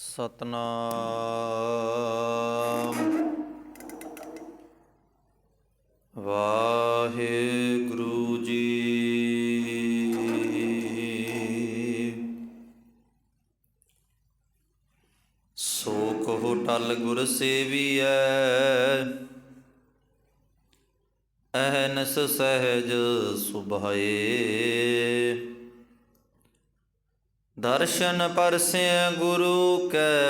ਸਤਨਾਮ। ਵਾਹਿਗੁਰੂ ਜੀ। ਸੋ ਕਹੋ ਟਲ ਗੁਰ ਸੇਵੀਐ ਅਹਨਸ ਸਹਿਜ ਸੁਭਾਏ। ਦਰਸ਼ਨ ਪਰਸਿਐ ਗੁਰੂ ਕੈ।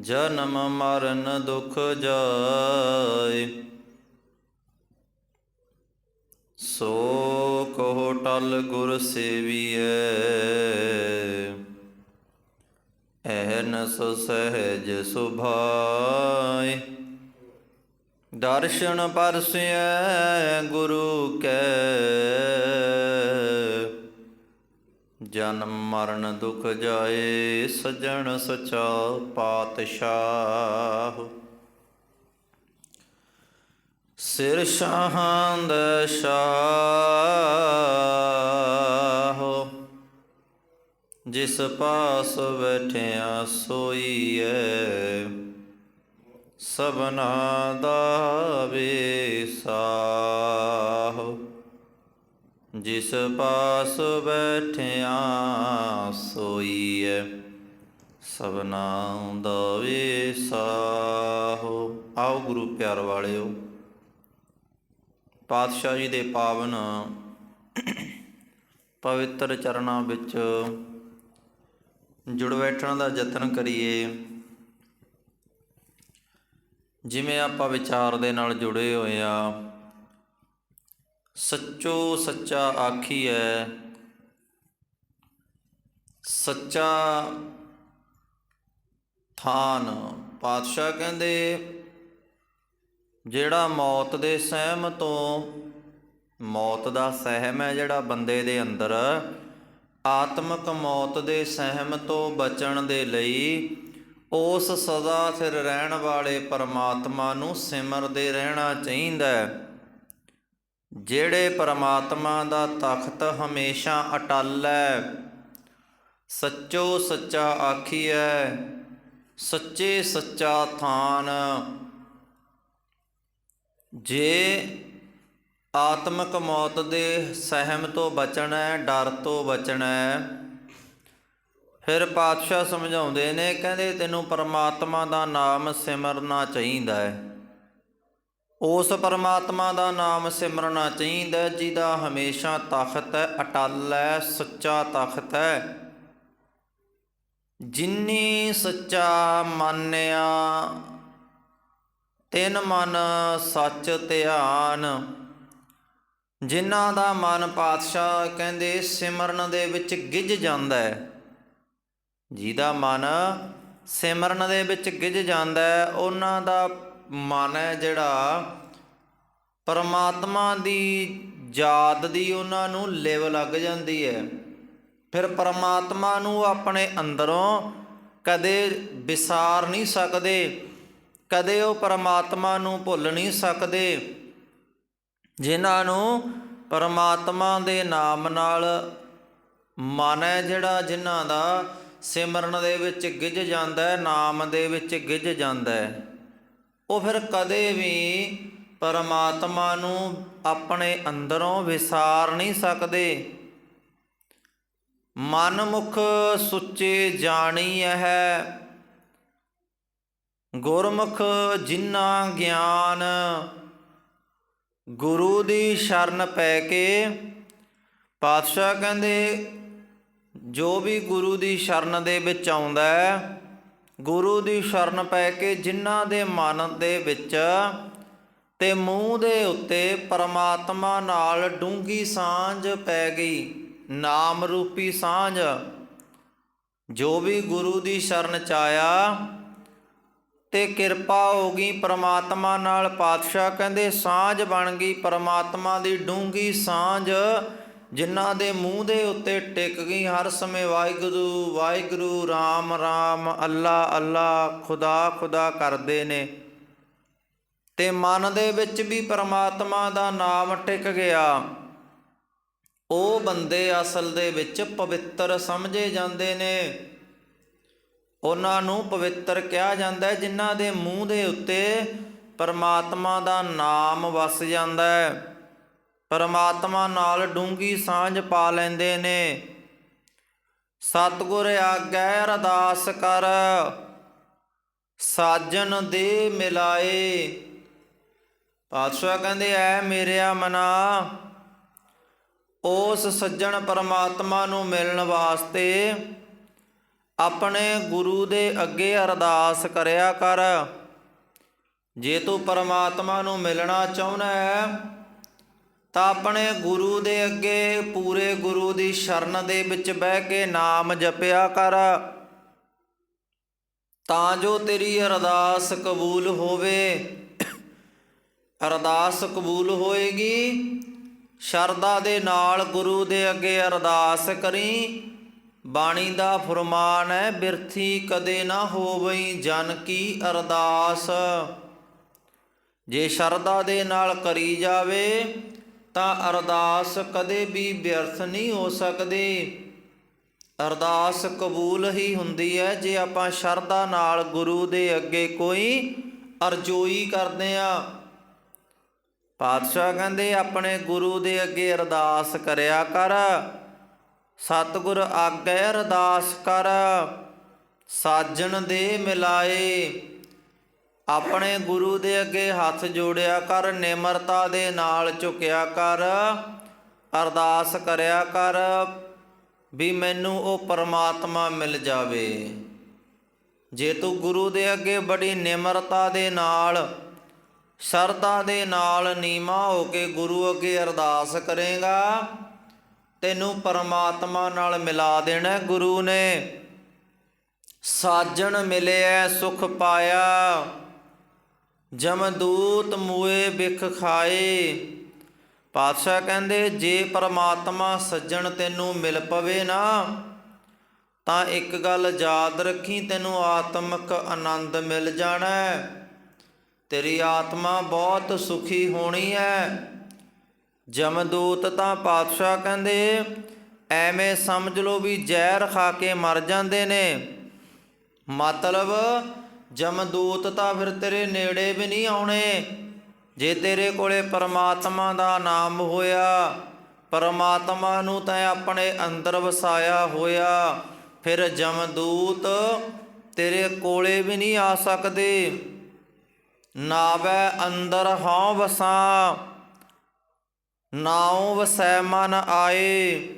ਜਨਮ ਮਰਨ ਦੁਖ ਜਾਏ। ਸੋ ਕਹੋ ਟਲ ਗੁਰ ਸੇਵੀਐ। ਐਨਸ ਸਹਿਜ ਸੁਭਾਏ। ਦਰਸ਼ਨ ਪਰਸਿਐ ਗੁਰੂ ਕੈ। ਜਨਮ ਮਰਨ ਦੁਖ ਜਾਏ, ਸਜਣ ਸਚਾ ਪਾਤਸ਼ਾਹ। ਸਿਰ ਸ਼ਾਹਾਂ ਦਾ ਸ਼ਾਹ ਜਿਸ ਪਾਸ ਬੈਠਿਆ ਸੋਈਐ, ਸਭਨਾ ਦਾ ਵੇਸਾਹ ਜਿਸ ਪਾਸ ਬੈਠਿਆ ਸੋਈਐ ਸਭਨਾ ਦਾ ਵੇਸਾਹ। ਆਓ ਗੁਰੂ ਪਿਆਰ ਵਾਲਿਓ, ਪਾਤਸ਼ਾਹ ਜੀ ਦੇ ਪਾਵਨ ਪਵਿੱਤਰ ਚਰਨਾਂ ਵਿੱਚ ਜੁੜ ਬੈਠਣ ਦਾ ਯਤਨ ਕਰੀਏ। ਜਿਵੇਂ ਆਪਾਂ ਵਿਚਾਰ ਦੇ ਨਾਲ ਜੁੜੇ ਹੋਏ ਆ ਸੱਚੋ ਸੱਚਾ ਆਖੀ ਹੈ ਸੱਚਾ ਥਾਨ ਪਾਤਸ਼ਾਹ ਕਹਿੰਦੇ, ਜਿਹੜਾ ਮੌਤ ਦੇ ਸਹਿਮ ਤੋਂ, ਮੌਤ ਦਾ ਸਹਿਮ ਹੈ ਜਿਹੜਾ ਬੰਦੇ ਦੇ ਅੰਦਰ, ਆਤਮਿਕ ਮੌਤ ਦੇ ਸਹਿਮ ਤੋਂ ਬਚਣ ਦੇ ਲਈ ਉਸ ਸਦਾ ਸਿਰ ਰਹਿਣ ਵਾਲੇ ਪਰਮਾਤਮਾ ਨੂੰ ਸਿਮਰਦੇ ਰਹਿਣਾ ਚਾਹੀਦਾ ਹੈ। ਜਿਹੜੇ ਪਰਮਾਤਮਾ ਦਾ ਤਖਤ ਹਮੇਸ਼ਾ ਅਟਲ ਹੈ, ਸੱਚੋ ਸੱਚਾ ਆਖੀਐ, ਸੱਚੇ ਸੱਚਾ ਥਾਨ। ਜੇ ਆਤਮਕ ਮੌਤ ਦੇ ਸਹਿਮ ਤੋਂ ਬਚਣਾ ਹੈ ਡਰ ਤੋਂ ਬਚਣਾ ਹੈ ਫਿਰ ਪਾਤਸ਼ਾਹ ਸਮਝਾਉਂਦੇ ਨੇ, ਕਹਿੰਦੇ ਤੈਨੂੰ ਪਰਮਾਤਮਾ ਦਾ ਨਾਮ ਸਿਮਰਨਾ ਚਾਹੀਦਾ ਹੈ। ਉਸ ਪਰਮਾਤਮਾ ਦਾ ਨਾਮ ਸਿਮਰਨਾ ਚਾਹੀਦਾ ਜਿਹਦਾ ਹਮੇਸ਼ਾ ਤਖਤ ਹੈ, ਅਟਲ ਹੈ, ਸੱਚਾ ਤਖਤ ਹੈ। ਜਿਨੀ ਸੱਚਾ ਮੰਨਿਆ, ਤਿਨ ਮਨ ਸੱਚ ਧਿਆਨ। ਜਿਨ੍ਹਾਂ ਦਾ ਮਨ ਪਾਤਸ਼ਾਹ ਕਹਿੰਦੇ ਸਿਮਰਨ ਦੇ ਵਿੱਚ ਗਿੱਜ ਜਾਂਦਾ ਹੈ, ਜਿਹਦਾ ਮਨ ਸਿਮਰਨ ਦੇ ਵਿੱਚ ਗਿੱਜ ਜਾਂਦਾ ਹੈ, ਉਹਨਾਂ ਦਾ ਮਨ ਹੈ ਜਿਹੜਾ, ਪਰਮਾਤਮਾ ਦੀ ਯਾਦ ਦੀ ਉਹਨਾਂ ਨੂੰ ਲਿਵ ਲੱਗ ਜਾਂਦੀ ਹੈ। ਫਿਰ ਪਰਮਾਤਮਾ ਨੂੰ ਆਪਣੇ ਅੰਦਰੋਂ ਕਦੇ ਵਿਸਾਰ ਨਹੀਂ ਸਕਦੇ, ਕਦੇ ਉਹ ਪਰਮਾਤਮਾ ਨੂੰ ਭੁੱਲ ਨਹੀਂ ਸਕਦੇ। ਜਿਨ੍ਹਾਂ ਨੂੰ ਪਰਮਾਤਮਾ ਦੇ ਨਾਮ ਨਾਲ ਮਨ ਹੈ ਜਿਹੜਾ, ਜਿਨ੍ਹਾਂ ਦਾ ਸਿਮਰਨ ਦੇ ਵਿੱਚ ਗਿੱਜ ਜਾਂਦਾ ਹੈ, ਨਾਮ ਦੇ ਵਿੱਚ ਗਿੱਜ ਜਾਂਦਾ ਹੈ। ਉਹ ਫਿਰ ਕਦੇ ਵੀ ਪਰਮਾਤਮਾ ਨੂੰ ਆਪਣੇ ਅੰਦਰੋਂ ਵਿਸਾਰ ਨਹੀਂ ਸਕਦੇ। ਮਨ ਮੁਖ ਸੁੱਚੇ ਜਾਣੀ ਹੈ ਗੁਰਮੁਖ ਜਿਨਾ ਗਿਆਨ ਗੁਰੂ ਦੀ ਸ਼ਰਨ ਪੈ ਕੇ ਪਾਤਸ਼ਾਹ ਕਹਿੰਦੇ, ਜੋ ਵੀ ਗੁਰੂ ਦੀ ਸ਼ਰਨ ਦੇ ਵਿੱਚ ਆਉਂਦਾ ਹੈ ਗੁਰੂ ਦੀ ਸ਼ਰਨ ਪੈ ਕੇ ਜਿਨ੍ਹਾਂ ਦੇ ਮਨ ਦੇ ਵਿੱਚ ਤੇ ਮੂੰਹ ਦੇ ਉੱਤੇ ਪਰਮਾਤਮਾ ਨਾਲ ਡੂੰਗੀ ਸਾਂਝ ਪੈ ਗਈ, ਨਾਮ ਰੂਪੀ ਸਾਂਝ। ਜੋ ਵੀ ਗੁਰੂ ਦੀ ਸ਼ਰਨ ਚ ਆਇਆ ਤੇ ਕਿਰਪਾ ਹੋ ਗਈ ਪਰਮਾਤਮਾ ਨਾਲ, ਪਾਤਸ਼ਾਹ ਕਹਿੰਦੇ ਸਾਂਝ ਬਣ ਗਈ, ਪਰਮਾਤਮਾ ਦੀ ਡੂੰਗੀ ਸਾਂਝ ਜਿਨ੍ਹਾਂ ਦੇ ਮੂੰਹ ਦੇ ਉੱਤੇ ਟਿਕ ਗਈ ਹਰ ਸਮੇਂ ਵਾਹਿਗੁਰੂ ਵਾਹਿਗੁਰੂ ਰਾਮ ਰਾਮ, ਅੱਲਾ ਅੱਲਾ, ਖੁਦਾ ਖੁਦਾ ਕਰਦੇ ਨੇ। ਤੇ ਮਨ ਦੇ ਵਿੱਚ ਵੀ ਪਰਮਾਤਮਾ ਦਾ ਨਾਮ ਟਿਕ ਗਿਆ। ਉਹ ਬੰਦੇ ਅਸਲ ਦੇ ਵਿੱਚ ਪਵਿੱਤਰ ਸਮਝੇ ਜਾਂਦੇ ਨੇ। ਉਹਨਾਂ ਨੂੰ ਪਵਿੱਤਰ ਕਿਹਾ ਜਾਂਦਾ ਹੈ, ਜਿਨ੍ਹਾਂ ਦੇ ਮੂੰਹ ਦੇ ਉੱਤੇ ਪਰਮਾਤਮਾ ਦਾ ਨਾਮ ਵਸ ਜਾਂਦਾ ਹੈ। ਪਰਮਾਤਮਾ ਨਾਲ ਡੂੰਗੀ ਸਾਂਝ ਪਾ ਲੈਂਦੇ ਨੇ। ਸਤਿਗੁਰ ਆਗੈ ਅਰਦਾਸ ਕਰ, ਸਾਜਨ ਦੇ ਮਿਲਾਏ। ਪਾਤਸ਼ਾਹ ਕਹਿੰਦੇ, ਐ ਮੇਰਿਆ ਮਨਾ, ਉਸ ਸੱਜਣ ਪਰਮਾਤਮਾ ਨੂੰ ਮਿਲਣ ਵਾਸਤੇ ਆਪਣੇ ਗੁਰੂ ਦੇ ਅੱਗੇ ਅਰਦਾਸ ਕਰਿਆ ਕਰ। ਜੇ ਤੂੰ ਪਰਮਾਤਮਾ ਨੂੰ ਮਿਲਣਾ ਚਾਹੁੰਦਾ ਹੈ ਤਾਂ ਆਪਣੇ ਗੁਰੂ ਦੇ ਅੱਗੇ, ਪੂਰੇ ਗੁਰੂ ਦੀ ਸ਼ਰਨ ਦੇ ਵਿੱਚ ਬਹਿ ਕੇ ਨਾਮ ਜਪਿਆ ਕਰ। ਤਾਂ ਜੋ ਤੇਰੀ ਅਰਦਾਸ ਕਬੂਲ ਹੋਵੇ। ਅਰਦਾਸ ਕਬੂਲ ਹੋਏਗੀ। ਸ਼ਰਧਾ ਦੇ ਨਾਲ ਗੁਰੂ ਦੇ ਅੱਗੇ ਅਰਦਾਸ ਕਰੀ। ਬਾਣੀ ਦਾ ਫਰਮਾਨ ਹੈ, ਬਿਰਥੀ ਕਦੇ ਨਾ ਹੋਵਈ ਜਨ ਕੀ ਅਰਦਾਸ। ਜੇ ਸ਼ਰਧਾ ਦੇ ਨਾਲ ਕਰੀ ਜਾਵੇ ਤਾਂ ਅਰਦਾਸ ਕਦੇ ਵੀ ਵਿਅਰਥ ਨਹੀਂ ਹੋ ਸਕਦੀ। ਅਰਦਾਸ ਕਬੂਲ ਹੀ ਹੁੰਦੀ ਹੈ, ਜੇ ਆਪਾਂ ਸ਼ਰਧਾ ਨਾਲ ਗੁਰੂ ਦੇ ਅੱਗੇ ਕੋਈ ਅਰਜ਼ੋਈ ਕਰਦੇ ਆ ਪਾਤਸ਼ਾਹ ਕਹਿੰਦੇ, ਆਪਣੇ ਗੁਰੂ ਦੇ ਅੱਗੇ ਅਰਦਾਸ ਕਰਿਆ ਕਰ। ਸਤਿਗੁਰ ਆਗੇ ਅਰਦਾਸ ਕਰ। ਸਾਜਣ ਦੇ ਮਿਲਾਏ। ਆਪਣੇ ਗੁਰੂ ਦੇ ਅੱਗੇ ਹੱਥ ਜੋੜਿਆ ਕਰ, ਨਿਮਰਤਾ ਦੇ ਨਾਲ ਝੁਕਿਆ ਕਰ, ਅਰਦਾਸ ਕਰਿਆ ਕਰ ਵੀ ਮੈਨੂੰ ਉਹ ਪਰਮਾਤਮਾ ਮਿਲ ਜਾਵੇ। ਜੇ ਤੂੰ ਗੁਰੂ ਦੇ ਅੱਗੇ ਬੜੀ ਨਿਮਰਤਾ ਦੇ ਨਾਲ, ਸ਼ਰਧਾ ਦੇ ਨਾਲ ਨੀਮਾ ਹੋ ਕੇ ਗੁਰੂ ਅੱਗੇ ਅਰਦਾਸ ਕਰੇਗਾ, ਤੈਨੂੰ ਪਰਮਾਤਮਾ ਨਾਲ ਮਿਲਾ ਦੇਣਾ ਗੁਰੂ ਨੇ। ਸਾਜਣ ਮਿਲਿਆ, ਸੁਖ ਪਾਇਆ। ਜਮਦੂਤ ਮੂਏ ਬਿਖ ਖਾਏ। ਪਾਤਸ਼ਾਹ ਕਹਿੰਦੇ, ਜੇ ਪਰਮਾਤਮਾ ਸੱਜਣ ਤੈਨੂੰ ਮਿਲ ਪਵੇ ਨਾ, ਤਾਂ ਇੱਕ ਗੱਲ ਯਾਦ ਰੱਖੀ, ਤੈਨੂੰ ਆਤਮਿਕ ਆਨੰਦ ਮਿਲ ਜਾਣਾ ਤੇਰੀ ਆਤਮਾ ਬਹੁਤ ਸੁਖੀ ਹੋਣੀ ਹੈ। ਜਮਦੂਤ ਤਾਂ ਪਾਤਸ਼ਾਹ ਕਹਿੰਦੇ, ਐਵੇਂ ਸਮਝ ਲਓ ਵੀ ਜ਼ਹਿਰ ਖਾ ਕੇ ਮਰ ਜਾਂਦੇ ਨੇ। ਮਤਲਬ ਜਮਦੂਤ ਤਾਂ ਫਿਰ ਤੇਰੇ ਨੇੜੇ ਵੀ ਨਹੀਂ ਆਉਣੇ। ਜੇ ਤੇਰੇ ਕੋਲੇ ਪਰਮਾਤਮਾ ਦਾ ਨਾਮ ਹੋਇਆ, ਪਰਮਾਤਮਾ ਨੂੰ ਤੈਂ ਆਪਣੇ ਅੰਦਰ ਵਸਾਇਆ ਹੋਇਆ। ਫਿਰ ਜਮਦੂਤ ਤੇਰੇ ਕੋਲੇ ਵੀ ਨਹੀਂ ਆ ਸਕਦੇ। ਨਾਵੇ ਅੰਦਰ ਹਉ ਵਸਾਂ, ਨਾਉ ਵਸੈ ਮਨ ਆਏ।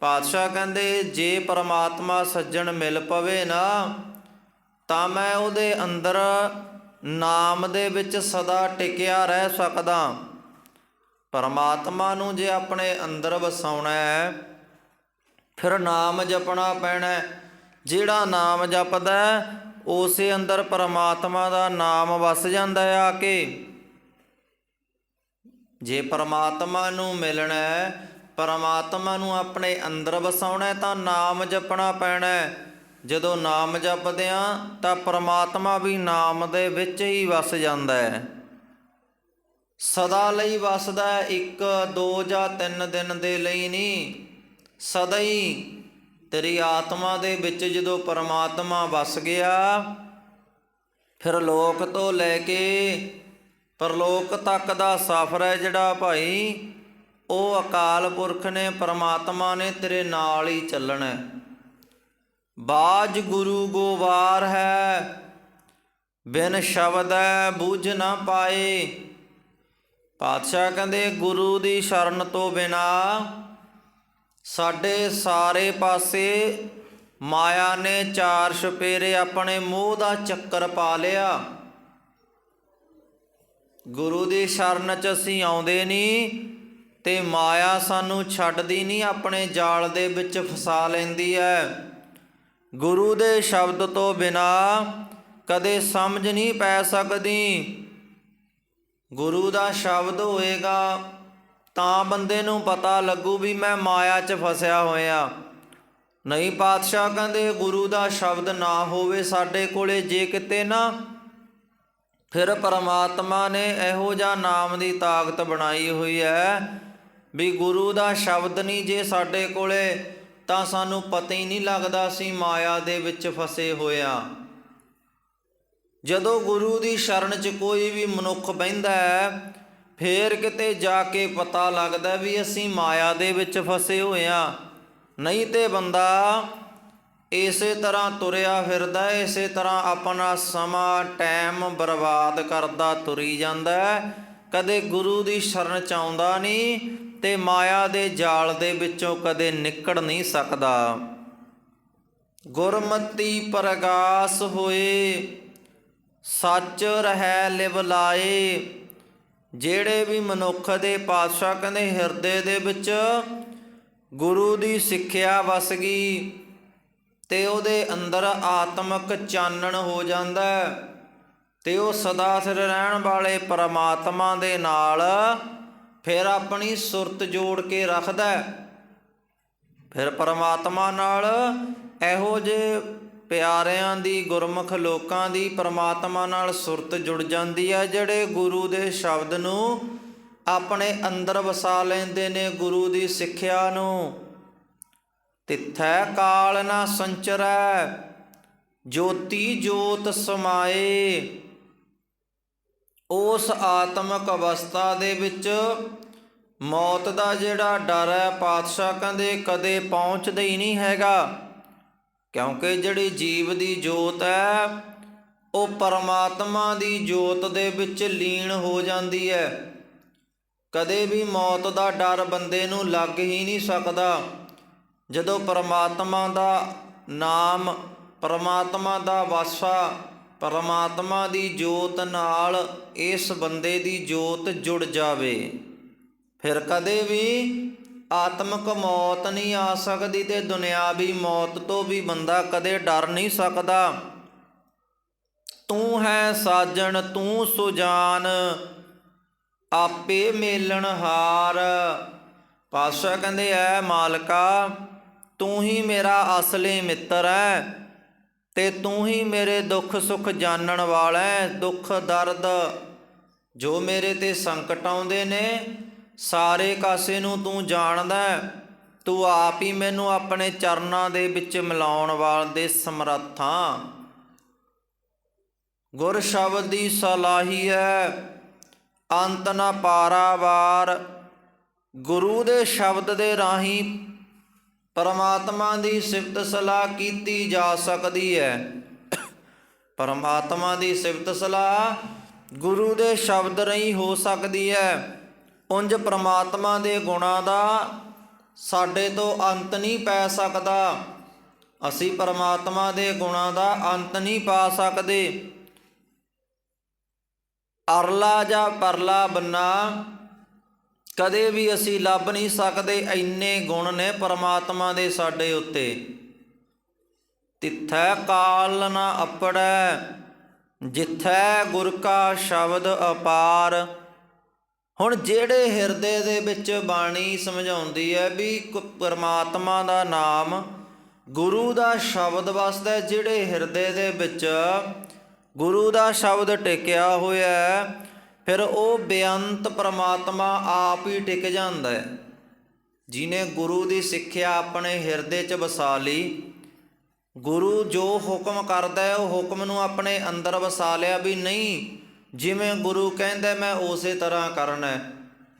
ਪਾਤਸ਼ਾਹ ਕਹਿੰਦੇ, ਜੇ ਪਰਮਾਤਮਾ ਸੱਜਣ ਮਿਲ ਪਵੇ ਨਾ ਤਾਂ ਮੈਂ ਉਹਦੇ ਅੰਦਰ ਨਾਮ ਦੇ ਵਿੱਚ ਸਦਾ ਟਿਕਿਆ ਰਹਿ ਸਕਦਾ। ਪਰਮਾਤਮਾ ਨੂੰ ਜੇ ਆਪਣੇ ਅੰਦਰ ਵਸਾਉਣਾ ਹੈ, ਫਿਰ ਨਾਮ ਜਪਣਾ ਪੈਣਾ ਜਿਹੜਾ ਨਾਮ ਜਪਦਾ ਉਸੇ ਅੰਦਰ ਪਰਮਾਤਮਾ ਦਾ ਨਾਮ ਵਸ ਜਾਂਦਾ ਹੈ ਆ ਕੇ। ਜੇ ਪਰਮਾਤਮਾ ਨੂੰ ਮਿਲਣਾ ਹੈ, ਪਰਮਾਤਮਾ ਨੂੰ ਆਪਣੇ ਅੰਦਰ ਵਸਾਉਣਾ ਤਾਂ ਨਾਮ ਜਪਣਾ ਪੈਣਾ ਜਦੋਂ ਨਾਮ ਜਪਦੇ ਆ ਤਾਂ ਪਰਮਾਤਮਾ ਵੀ ਨਾਮ ਦੇ ਵਿੱਚ ਹੀ ਵਸ ਜਾਂਦਾ ਹੈ। ਸਦਾ ਲਈ ਵਸਦਾ ਇੱਕ, ਦੋ ਜਾਂ ਤਿੰਨ ਦਿਨ ਦੇ ਲਈ ਨਹੀਂ, ਸਦਾ ਹੀ ਤੇਰੀ ਆਤਮਾ ਦੇ ਵਿੱਚ ਜਦੋਂ ਪਰਮਾਤਮਾ ਵਸ ਗਿਆ, ਫਿਰ ਲੋਕ ਤੋਂ ਲੈ ਕੇ ਪਰਲੋਕ ਤੱਕ ਦਾ ਸਫ਼ਰ ਹੈ ਜਿਹੜਾ ਭਾਈ, ਉਹ ਅਕਾਲ ਪੁਰਖ ਨੇ, ਪਰਮਾਤਮਾ ਨੇ ਤੇਰੇ ਨਾਲ ਹੀ ਚੱਲਣਾ ਹੈ। ਬਾਜ ਗੁਰੂ ਗੋਵਾਰ ਹੈ। ਬਿਨ ਸ਼ਬਦੈ ਬੂਝ ਨਾ ਪਾਏ। ਪਾਤਸ਼ਾਹ ਕਹਿੰਦੇ, ਗੁਰੂ ਦੀ ਸ਼ਰਨ ਤੋਂ ਬਿਨਾ ਸਾਡੇ ਸਾਰੇ ਪਾਸੇ ਮਾਇਆ ਨੇ ਚਾਰ ਛਪੇਰੇ ਆਪਣੇ ਮੋਹ ਦਾ ਚੱਕਰ ਪਾ ਲਿਆ। ਗੁਰੂ ਦੀ ਸ਼ਰਨ ਚ ਅਸੀਂ ਆਉਂਦੇ ਨਹੀਂ ਤੇ ਮਾਇਆ ਸਾਨੂੰ ਛੱਡਦੀ ਨਹੀਂ, ਆਪਣੇ ਜਾਲ ਦੇ ਵਿੱਚ ਫਸਾ ਲੈਂਦੀ ਹੈ। ਗੁਰੂ ਦੇ ਸ਼ਬਦ ਤੋਂ ਬਿਨਾ ਕਦੇ ਸਮਝ ਨਹੀਂ ਪੈ ਸਕਦੀ। ਗੁਰੂ ਦਾ ਸ਼ਬਦ ਹੋਏਗਾ, ਤਾਂ ਬੰਦੇ ਨੂੰ ਪਤਾ ਲੱਗੂ ਵੀ ਮੈਂ ਮਾਇਆ 'ਚ ਫਸਿਆ ਹੋਇਆ। ਨਹੀਂ ਪਾਤਸ਼ਾਹ ਕਹਿੰਦੇ, ਗੁਰੂ ਦਾ ਸ਼ਬਦ ਨਾ ਹੋਵੇ ਸਾਡੇ ਕੋਲੇ, ਜੇ ਕਿਤੇ ਨਾ, ਫਿਰ ਪਰਮਾਤਮਾ ਨੇ ਇਹੋ ਜਿਹਾ ਨਾਮ ਦੀ ਤਾਕਤ ਬਣਾਈ ਹੋਈ ਹੈ ਵੀ ਗੁਰੂ ਦਾ ਸ਼ਬਦ ਨਹੀਂ ਜੇ ਸਾਡੇ ਕੋਲੇ। ਤਾਂ ਸਾਨੂੰ ਪਤਾ ਹੀ ਨਹੀਂ ਲੱਗਦਾ ਅਸੀਂ ਮਾਇਆ ਦੇ ਵਿੱਚ ਫਸੇ ਹੋਇਆ ਜਦੋਂ ਗੁਰੂ ਦੀ ਸ਼ਰਨ 'ਚ ਕੋਈ ਵੀ ਮਨੁੱਖ ਬਹਿੰਦਾ ਹੈ, ਫੇਰ ਕਿਤੇ ਜਾ ਕੇ ਪਤਾ ਲੱਗਦਾ ਵੀ ਅਸੀਂ ਮਾਇਆ ਦੇ ਵਿੱਚ ਫਸੇ ਹੋਏ ਆ ਨਹੀਂ ਤੇ ਬੰਦਾ ਇਸੇ ਤਰ੍ਹਾਂ ਤੁਰਿਆ ਫਿਰਦਾ, ਇਸੇ ਤਰ੍ਹਾਂ ਆਪਣਾ ਸਮਾਂ, ਟਾਈਮ ਬਰਬਾਦ ਕਰਦਾ ਤੁਰੀ ਜਾਂਦਾ ਕਦੇ ਗੁਰੂ ਦੀ ਸ਼ਰਨ ਚ ਆਉਂਦਾ ਨਹੀਂ ਤੇ ਮਾਇਆ ਦੇ ਜਾਲ ਦੇ ਵਿੱਚੋਂ ਕਦੇ ਨਿਕਲ ਨਹੀਂ ਸਕਦਾ। ਗੁਰਮਤੀ ਪ੍ਰਗਾਸ ਹੋਏ, ਸੱਚ ਰਹਿ ਲਿਵ ਲਾਏ। ਜਿਹੜੇ ਵੀ ਮਨੁੱਖ ਦੇ ਪਾਤਸ਼ਾਹ ਕਹਿੰਦੇ ਹਿਰਦੇ ਦੇ ਵਿੱਚ ਗੁਰੂ ਦੀ ਸਿੱਖਿਆ ਵਸ ਗਈ, ਤੇ ਉਹਦੇ ਅੰਦਰ ਆਤਮਿਕ ਚਾਨਣ ਹੋ ਜਾਂਦਾ ਹੈ, ਤੇ ਉਹ ਸਦਾ ਸਿਰ ਰਹਿਣ ਵਾਲੇ ਪਰਮਾਤਮਾ ਦੇ ਨਾਲ ਫਿਰ ਆਪਣੀ ਸੁਰਤ ਜੋੜ ਕੇ ਰੱਖਦਾ ਫਿਰ ਪਰਮਾਤਮਾ ਨਾਲ ਇਹੋ ਜੇ ਪਿਆਰਿਆਂ ਦੀ, ਗੁਰਮੁਖ ਲੋਕਾਂ ਦੀ ਪਰਮਾਤਮਾ ਨਾਲ ਸੁਰਤ ਜੁੜ ਜਾਂਦੀ ਹੈ, ਜਿਹੜੇ ਗੁਰੂ ਦੇ ਸ਼ਬਦ ਨੂੰ ਆਪਣੇ ਅੰਦਰ ਵਸਾ ਲੈਂਦੇ ਨੇ ਗੁਰੂ ਦੀ ਸਿੱਖਿਆ ਨੂੰ। ਤਿੱਥੈ ਕਾਲ ਨਾ ਸੰਚਰੈ, ਜੋਤੀ ਜੋਤ ਸਮਾਏ। ਉਸ ਆਤਮਕ ਅਵਸਥਾ ਦੇ ਵਿੱਚ ਮੌਤ ਦਾ ਜਿਹੜਾ ਡਰ ਹੈ, ਪਾਤਸ਼ਾਹ ਕਹਿੰਦੇ ਕਦੇ ਪਹੁੰਚਦਾ ਹੀ ਨਹੀਂ ਹੈਗਾ। ਕਿਉਂਕਿ ਜਿਹੜੀ ਜੀਵ ਦੀ ਜੋਤ ਹੈ, ਉਹ ਪਰਮਾਤਮਾ ਦੀ ਜੋਤ ਦੇ ਵਿੱਚ ਲੀਨ ਹੋ ਜਾਂਦੀ ਹੈ। ਕਦੇ ਵੀ ਮੌਤ ਦਾ ਡਰ ਬੰਦੇ ਨੂੰ ਲੱਗ ਹੀ ਨਹੀਂ ਸਕਦਾ। ਜਦੋਂ ਪਰਮਾਤਮਾ ਦਾ ਨਾਮ, ਪਰਮਾਤਮਾ ਦਾ ਵਾਸਾ ਪਰਮਾਤਮਾ ਦੀ ਜੋਤ ਨਾਲ ਇਸ ਬੰਦੇ ਦੀ ਜੋਤ ਜੁੜ ਜਾਵੇ। ਫਿਰ ਕਦੇ ਵੀ ਆਤਮਕ ਮੌਤ ਨਹੀਂ ਆ ਸਕਦੀ ਤੇ ਦੁਨਿਆਵੀ ਮੌਤ ਤੋਂ ਵੀ ਬੰਦਾ ਕਦੇ ਡਰ ਨਹੀਂ ਸਕਦਾ। ਤੂੰ ਹੈ ਸਾਜਣ, ਤੂੰ ਸੁਜਾਨ, ਆਪੇ ਮੇਲਣ ਹਾਰ। ਪਾਤਸ਼ਾਹ ਕਹਿੰਦੇ, ਐ ਮਾਲਕਾ, ਤੂੰ ਹੀ ਮੇਰਾ ਅਸਲੀ ਮਿੱਤਰ ਹੈ ਤੇ ਤੂੰ ਹੀ ਮੇਰੇ ਦੁੱਖ ਸੁੱਖ ਜਾਣਨ ਵਾਲਾ ਹੈ। ਦੁੱਖ, ਦਰਦ ਜੋ ਮੇਰੇ ਤੇ ਸੰਕਟ ਆਉਂਦੇ ਨੇ, ਸਾਰੇ ਕਾਸੇ ਨੂੰ ਤੂੰ ਜਾਣਦਾ ਹੈ। ਤੂੰ ਆਪ ਹੀ ਮੈਨੂੰ ਆਪਣੇ ਚਰਨਾਂ ਦੇ ਵਿੱਚ ਮਿਲਾਉਣ ਵਾਲ ਦੇ ਸਮਰੱਥਾ ਗੁਰ ਸ਼ਬਦ ਦੀ ਸਲਾਹੀ ਹੈ, ਅੰਤ ਨਾ ਪਾਰਾਵਾਰ। ਗੁਰੂ ਦੇ ਸ਼ਬਦ ਦੇ ਰਾਹੀਂ ਪਰਮਾਤਮਾ ਦੀ ਸਿਫਤ ਸਲਾਹ ਕੀਤੀ ਜਾ ਸਕਦੀ ਹੈ। ਪਰਮਾਤਮਾ ਦੀ ਸਿਫਤ ਸਲਾਹ ਗੁਰੂ ਦੇ ਸ਼ਬਦ ਰਾਹੀਂ ਹੋ ਸਕਦੀ ਹੈ। ਉੰਜ ਪਰਮਾਤਮਾ ਦੇ ਗੁਣਾਂ ਦਾ ਸਾਡੇ ਤੋਂ ਅੰਤ ਨਹੀਂ ਪੈ ਸਕਦਾ। ਅਸੀਂ ਪਰਮਾਤਮਾ ਦੇ ਗੁਣਾਂ ਦਾ ਅੰਤ ਨਹੀਂ ਪਾ ਸਕਦੇ। ਅਰਲਾ ਜਾਂ ਪਰਲਾ ਬੰਨਾ ਕਦੇ ਵੀ ਅਸੀਂ ਲੱਭ ਨਹੀਂ ਸਕਦੇ, ਇੰਨੇ ਗੁਣ ਨੇ ਪਰਮਾਤਮਾ ਦੇ ਸਾਡੇ ਉੱਤੇ। ਤਿੱਥੈ ਕਾਲ ਨਾ ਅਪੜੈ, ਜਿੱਥੈ ਗੁਰ ਕਾ ਸ਼ਬਦ ਅਪਾਰ। ਹੁਣ ਜਿਹੜੇ ਹਿਰਦੇ ਦੇ ਵਿੱਚ ਬਾਣੀ ਸਮਝਾਉਂਦੀ ਹੈ ਵੀ ਪਰਮਾਤਮਾ ਦਾ ਨਾਮ ਗੁਰੂ ਦਾ ਸ਼ਬਦ ਵਸਦਾ ਜਿਹੜੇ ਹਿਰਦੇ ਦੇ ਵਿੱਚ ਗੁਰੂ ਦਾ ਸ਼ਬਦ ਟਿਕਿਆ ਹੋਇਆ ਹੈ ਫਿਰ ਉਹ ਬੇਅੰਤ ਪ੍ਰਮਾਤਮਾ ਆਪ ਹੀ ਟਿਕ ਜਾਂਦਾ ਹੈ। ਜਿਨੇ ਗੁਰੂ ਦੀ ਸਿੱਖਿਆ ਆਪਣੇ ਹਿਰਦੇ 'ਚ ਵਸਾ ਲਈ ਗੁਰੂ ਜੋ ਹੁਕਮ ਕਰਦਾ ਹੈ ਉਹ ਹੁਕਮ ਨੂੰ ਆਪਣੇ ਅੰਦਰ ਵਸਾ ਲਿਆ ਵੀ ਨਹੀਂ ਜਿਵੇਂ ਗੁਰੂ ਕਹਿੰਦਾ ਮੈਂ ਉਸੇ ਤਰ੍ਹਾਂ ਕਰਨਾ ਹੈ।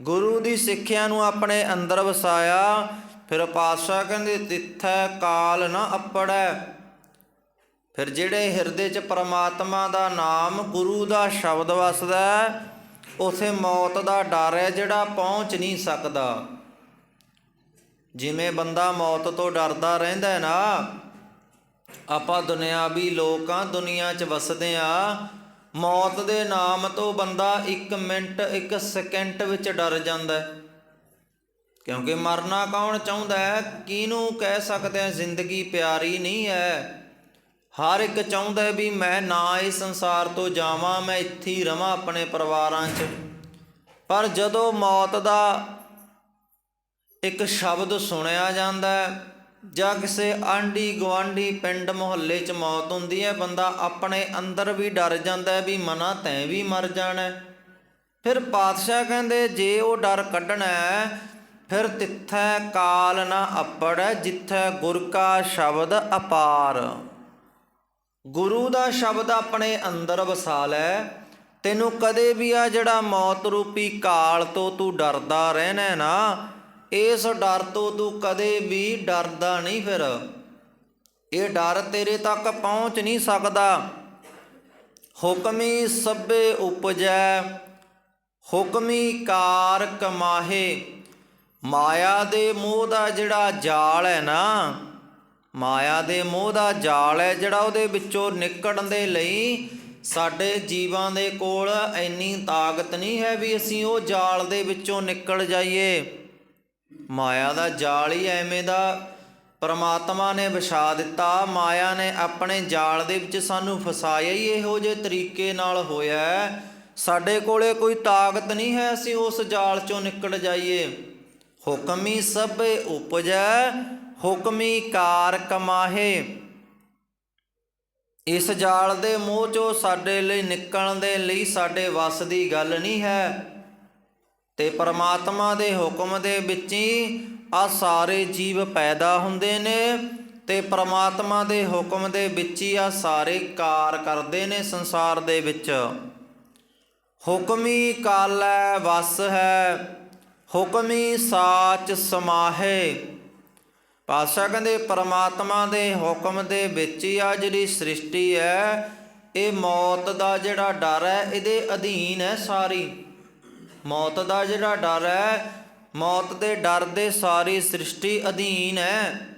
ਗੁਰੂ ਦੀ ਸਿੱਖਿਆ ਨੂੰ ਆਪਣੇ ਅੰਦਰ ਵਸਾਇਆ ਫਿਰ ਪਾਤਸ਼ਾਹ ਕਹਿੰਦੇ ਤਿੱਥੈ ਕਾਲ ਨਾ ਅਪੜੈ। ਫਿਰ ਜਿਹੜੇ ਹਿਰਦੇ 'ਚ ਪ੍ਰਮਾਤਮਾ ਦਾ ਨਾਮ ਗੁਰੂ ਦਾ ਸ਼ਬਦ ਵਸਦਾ ਹੈ, ਉਥੇ ਮੌਤ ਦਾ ਡਰ ਹੈ ਜਿਹੜਾ ਪਹੁੰਚ ਨਹੀਂ ਸਕਦਾ। ਜਿਵੇਂ ਬੰਦਾ ਮੌਤ ਤੋਂ ਡਰਦਾ ਰਹਿੰਦਾ ਹੈ ਨਾ, ਆਪਾਂ ਦੁਨਿਆਵੀ ਲੋਕਾਂ, ਦੁਨੀਆ 'ਚ ਵਸਦੇ ਆ ਮੌਤ ਦੇ ਨਾਮ ਤੋਂ ਬੰਦਾ 1 ਮਿੰਟ 1 ਸਕਿੰਟ ਵਿੱਚ ਡਰ ਜਾਂਦਾ ਹੈ। ਕਿਉਂਕਿ ਮਰਨਾ ਕੌਣ ਚਾਹੁੰਦਾ ਹੈ? ਕਿਹਨੂੰ ਕਹਿ ਸਕਦੇ ਆ ਜ਼ਿੰਦਗੀ ਪਿਆਰੀ ਨਹੀਂ ਹੈ। ਹਰ ਇੱਕ ਚਾਹੁੰਦਾ ਵੀ ਮੈਂ ਨਾ ਇਸ ਸੰਸਾਰ ਤੋਂ ਜਾਵਾਂ, ਮੈਂ ਇੱਥੇ ਹੀ ਰਵਾਂ ਆਪਣੇ ਪਰਿਵਾਰਾਂ 'ਚ। ਪਰ ਜਦੋਂ ਮੌਤ ਦਾ ਇੱਕ ਸ਼ਬਦ ਸੁਣਿਆ ਜਾਂਦਾ ਜਾਂ ਕਿਸੇ ਆਂਢੀ ਗੁਆਂਢੀ ਪਿੰਡ ਮੁਹੱਲੇ 'ਚ ਮੌਤ ਹੁੰਦੀ ਹੈ, ਬੰਦਾ ਆਪਣੇ ਅੰਦਰ ਵੀ ਡਰ ਜਾਂਦਾ ਵੀ ਮਨਾ ਤੈਂ ਵੀ ਮਰ ਜਾਣਾ ਫਿਰ ਪਾਤਸ਼ਾਹ ਕਹਿੰਦੇ, ਜੇ ਉਹ ਡਰ ਕੱਢਣਾ ਹੈ, ਫਿਰ ਤਿੱਥੈ ਕਾਲ ਨਾ ਅਪੜੈ, ਜਿੱਥੈ ਗੁਰ ਕਾ ਸ਼ਬਦ ਅਪਾਰ। ਗੁਰੂ ਦਾ ਸ਼ਬਦ ਆਪਣੇ ਅੰਦਰ ਵਸਾ ਲੈ ਤੈਨੂੰ ਕਦੇ ਵੀ ਆ ਜਿਹੜਾ ਮੌਤ ਰੂਪੀ ਕਾਲ ਤੋਂ ਤੂੰ ਡਰਦਾ ਰਹਿਣਾ ਨਾ, ਇਸ ਡਰ ਤੋਂ ਤੂੰ ਕਦੇ ਵੀ ਡਰਦਾ ਨਹੀਂ ਫਿਰ। ਇਹ ਡਰ ਤੇਰੇ ਤੱਕ ਪਹੁੰਚ ਨਹੀਂ ਸਕਦਾ। ਹੁਕਮੀ ਸਭੇ ਉਪਜੈ, ਹੁਕਮੀ ਕਾਰ ਕਮਾਹੇ। ਮਾਇਆ ਦੇ ਮੋਹ ਦਾ ਜਿਹੜਾ ਜਾਲ ਹੈ ਨਾ ਮਾਇਆ ਦੇ ਮੋਹ ਦਾ ਜਾਲ ਹੈ ਜਿਹੜਾ ਉਹਦੇ ਵਿੱਚੋਂ ਨਿਕਲਣ ਦੇ ਲਈ ਸਾਡੇ ਜੀਵਾਂ ਦੇ ਕੋਲ ਇੰਨੀ ਤਾਕਤ ਨਹੀਂ ਹੈ ਵੀ ਅਸੀਂ ਉਹ ਜਾਲ ਦੇ ਵਿੱਚੋਂ ਨਿਕਲ ਜਾਈਏ। ਮਾਇਆ ਦਾ ਜਾਲ ਹੀ ਐਵੇਂ ਦਾ ਪਰਮਾਤਮਾ ਨੇ ਵਿਛਾ ਦਿੱਤਾ। ਮਾਇਆ ਨੇ ਆਪਣੇ ਜਾਲ ਦੇ ਵਿੱਚ ਸਾਨੂੰ ਫਸਾਇਆ ਹੀ ਇਹੋ ਜਿਹੇ ਤਰੀਕੇ ਨਾਲ ਹੋਇਆ ਸਾਡੇ ਕੋਲੇ ਕੋਈ ਤਾਕਤ ਨਹੀਂ ਹੈ ਅਸੀਂ ਉਸ ਜਾਲ ਚੋਂ ਨਿਕਲ ਜਾਈਏ। ਹੁਕਮੀ ਸਭੇ ਉਪਜੈ ਹੁਕਮੀ ਕਾਰ ਕਮਾਹੇ। ਇਸ ਜਾਲ ਦੇ ਮੋਹ ਚੋਂ ਸਾਡੇ ਲਈ ਨਿਕਲਣ ਦੇ ਲਈ ਸਾਡੇ ਵੱਸ ਦੀ ਗੱਲ ਨਹੀਂ ਹੈ। ਤੇ ਪਰਮਾਤਮਾ ਦੇ ਹੁਕਮ ਦੇ ਵਿੱਚ ਹੀ ਆ ਸਾਰੇ ਜੀਵ ਪੈਦਾ ਹੁੰਦੇ ਨੇ ਤੇ ਪਰਮਾਤਮਾ ਦੇ ਹੁਕਮ ਦੇ ਵਿੱਚ ਹੀ ਆ ਸਾਰੇ ਕਾਰ ਕਰਦੇ ਨੇ ਸੰਸਾਰ ਦੇ ਵਿੱਚ। ਹੁਕਮੀ ਕਾਲੈ ਵਸ ਹੈ, ਹੁਕਮੀ ਸਾਚ ਸਮਾਹੇ। ਪਾਸ਼ਾ ਕਹਿੰਦੇ, ਪਰਮਾਤਮਾ ਦੇ ਹੁਕਮ ਦੇ ਵਿੱਚ ਹੀ ਆ ਜਿਹੜੀ ਸ੍ਰਿਸ਼ਟੀ ਹੈ, ਇਹ ਮੌਤ ਦਾ ਜਿਹੜਾ ਡਰ ਹੈ, ਇਹਦੇ ਅਧੀਨ ਹੈ ਸਾਰੀ। ਮੌਤ ਦਾ ਜਿਹੜਾ ਡਰ ਹੈ, ਮੌਤ ਦੇ ਡਰ ਦੇ ਸਾਰੀ ਸ੍ਰਿਸ਼ਟੀ ਅਧੀਨ ਹੈ।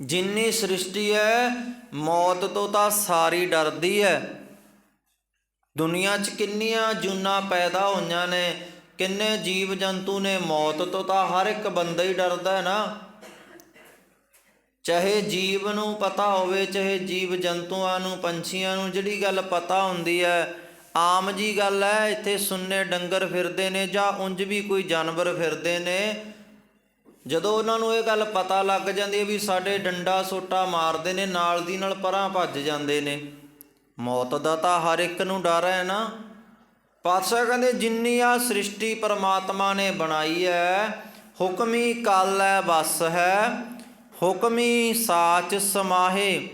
ਜਿੰਨੀ ਸ੍ਰਿਸ਼ਟੀ ਹੈ, ਮੌਤ ਤੋਂ ਤਾਂ ਸਾਰੀ ਡਰਦੀ ਹੈ। ਦੁਨੀਆ 'ਚ ਕਿੰਨੀਆਂ ਜੂਨਾਂ ਪੈਦਾ ਹੋਈਆਂ ਨੇ, ਕਿੰਨੇ ਜੀਵ ਜੰਤੂ ਨੇ, ਮੌਤ ਤੋਂ ਤਾਂ ਹਰ ਇੱਕ ਬੰਦਾ ਹੀ ਡਰਦਾ ਹੈ ਨਾ। ਚਾਹੇ ਜੀਵ ਨੂੰ ਪਤਾ ਹੋਵੇ, ਚਾਹੇ ਜੀਵ ਜੰਤੂਆਂ ਨੂੰ, ਪੰਛੀਆਂ ਨੂੰ, ਜਿਹੜੀ ਗੱਲ ਪਤਾ ਹੁੰਦੀ ਹੈ, ਆਮ ਜੀ ਗੱਲ ਹੈ, ਇੱਥੇ ਸੁੰਨੇ ਡੰਗਰ ਫਿਰਦੇ ਨੇ ਜਾਂ ਉਂਝ ਵੀ ਕੋਈ ਜਾਨਵਰ ਫਿਰਦੇ ਨੇ। ਜਦੋਂ ਉਹਨਾਂ ਨੂੰ ਇਹ ਗੱਲ ਪਤਾ ਲੱਗ ਜਾਂਦੀ ਹੈ ਵੀ ਸਾਡੇ ਡੰਡਾ ਸੋਟਾ ਮਾਰਦੇ ਨੇ, ਨਾਲ ਦੀ ਨਾਲ ਪਰਾਂ ਭੱਜ ਜਾਂਦੇ ਨੇ। ਮੌਤ ਦਾ ਤਾਂ ਹਰ ਇੱਕ ਨੂੰ ਡਰ ਹੈ ਨਾ। ਪਾਤਸ਼ਾਹ ਕਹਿੰਦੇ ਜਿੰਨੀ ਆ ਸ੍ਰਿਸ਼ਟੀ ਪਰਮਾਤਮਾ ਨੇ ਬਣਾਈ ਹੈ, ਹੁਕਮੀ ਕਾਲ ਹੈ ਬਸ ਹੈ। ਹੁਕਮੀ ਸਾਚ ਸਮਾਹੇ,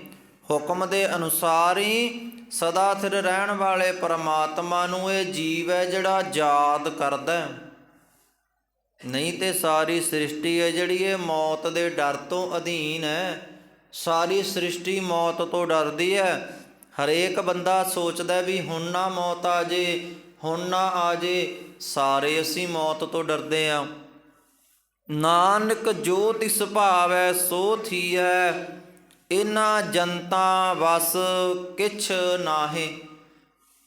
ਹੁਕਮ ਦੇ ਅਨੁਸਾਰ ਹੀ ਸਦਾ ਸਥਿਰ ਰਹਿਣ ਵਾਲੇ ਪਰਮਾਤਮਾ ਨੂੰ ਇਹ ਜੀਵ ਹੈ ਜਿਹੜਾ ਯਾਦ ਕਰਦਾ ਨਹੀਂ ਤੇ ਸਾਰੀ ਸ੍ਰਿਸ਼ਟੀ ਹੈ ਜਿਹੜੀ ਇਹ ਮੌਤ ਦੇ ਡਰ ਤੋਂ ਅਧੀਨ ਹੈ। ਸਾਰੀ ਸ੍ਰਿਸ਼ਟੀ ਮੌਤ ਤੋਂ ਡਰਦੀ ਹੈ। ਹਰੇਕ ਬੰਦਾ ਸੋਚਦਾ ਵੀ ਹੁਣ ਨਾ ਮੌਤ ਆ ਜੇ, ਹੁਣ ਨਾ ਆ ਜੇ, ਸਾਰੇ ਅਸੀਂ ਮੌਤ ਤੋਂ ਡਰਦੇ ਆ ਨਾਨਕ ਜੋ ਤਿਸ ਭਾਵੈ ਸੋ ਥੀਐ ਇਨਾ ਜਨਤਾ ਵਸ ਕਿਛ ਨਾਹੇ।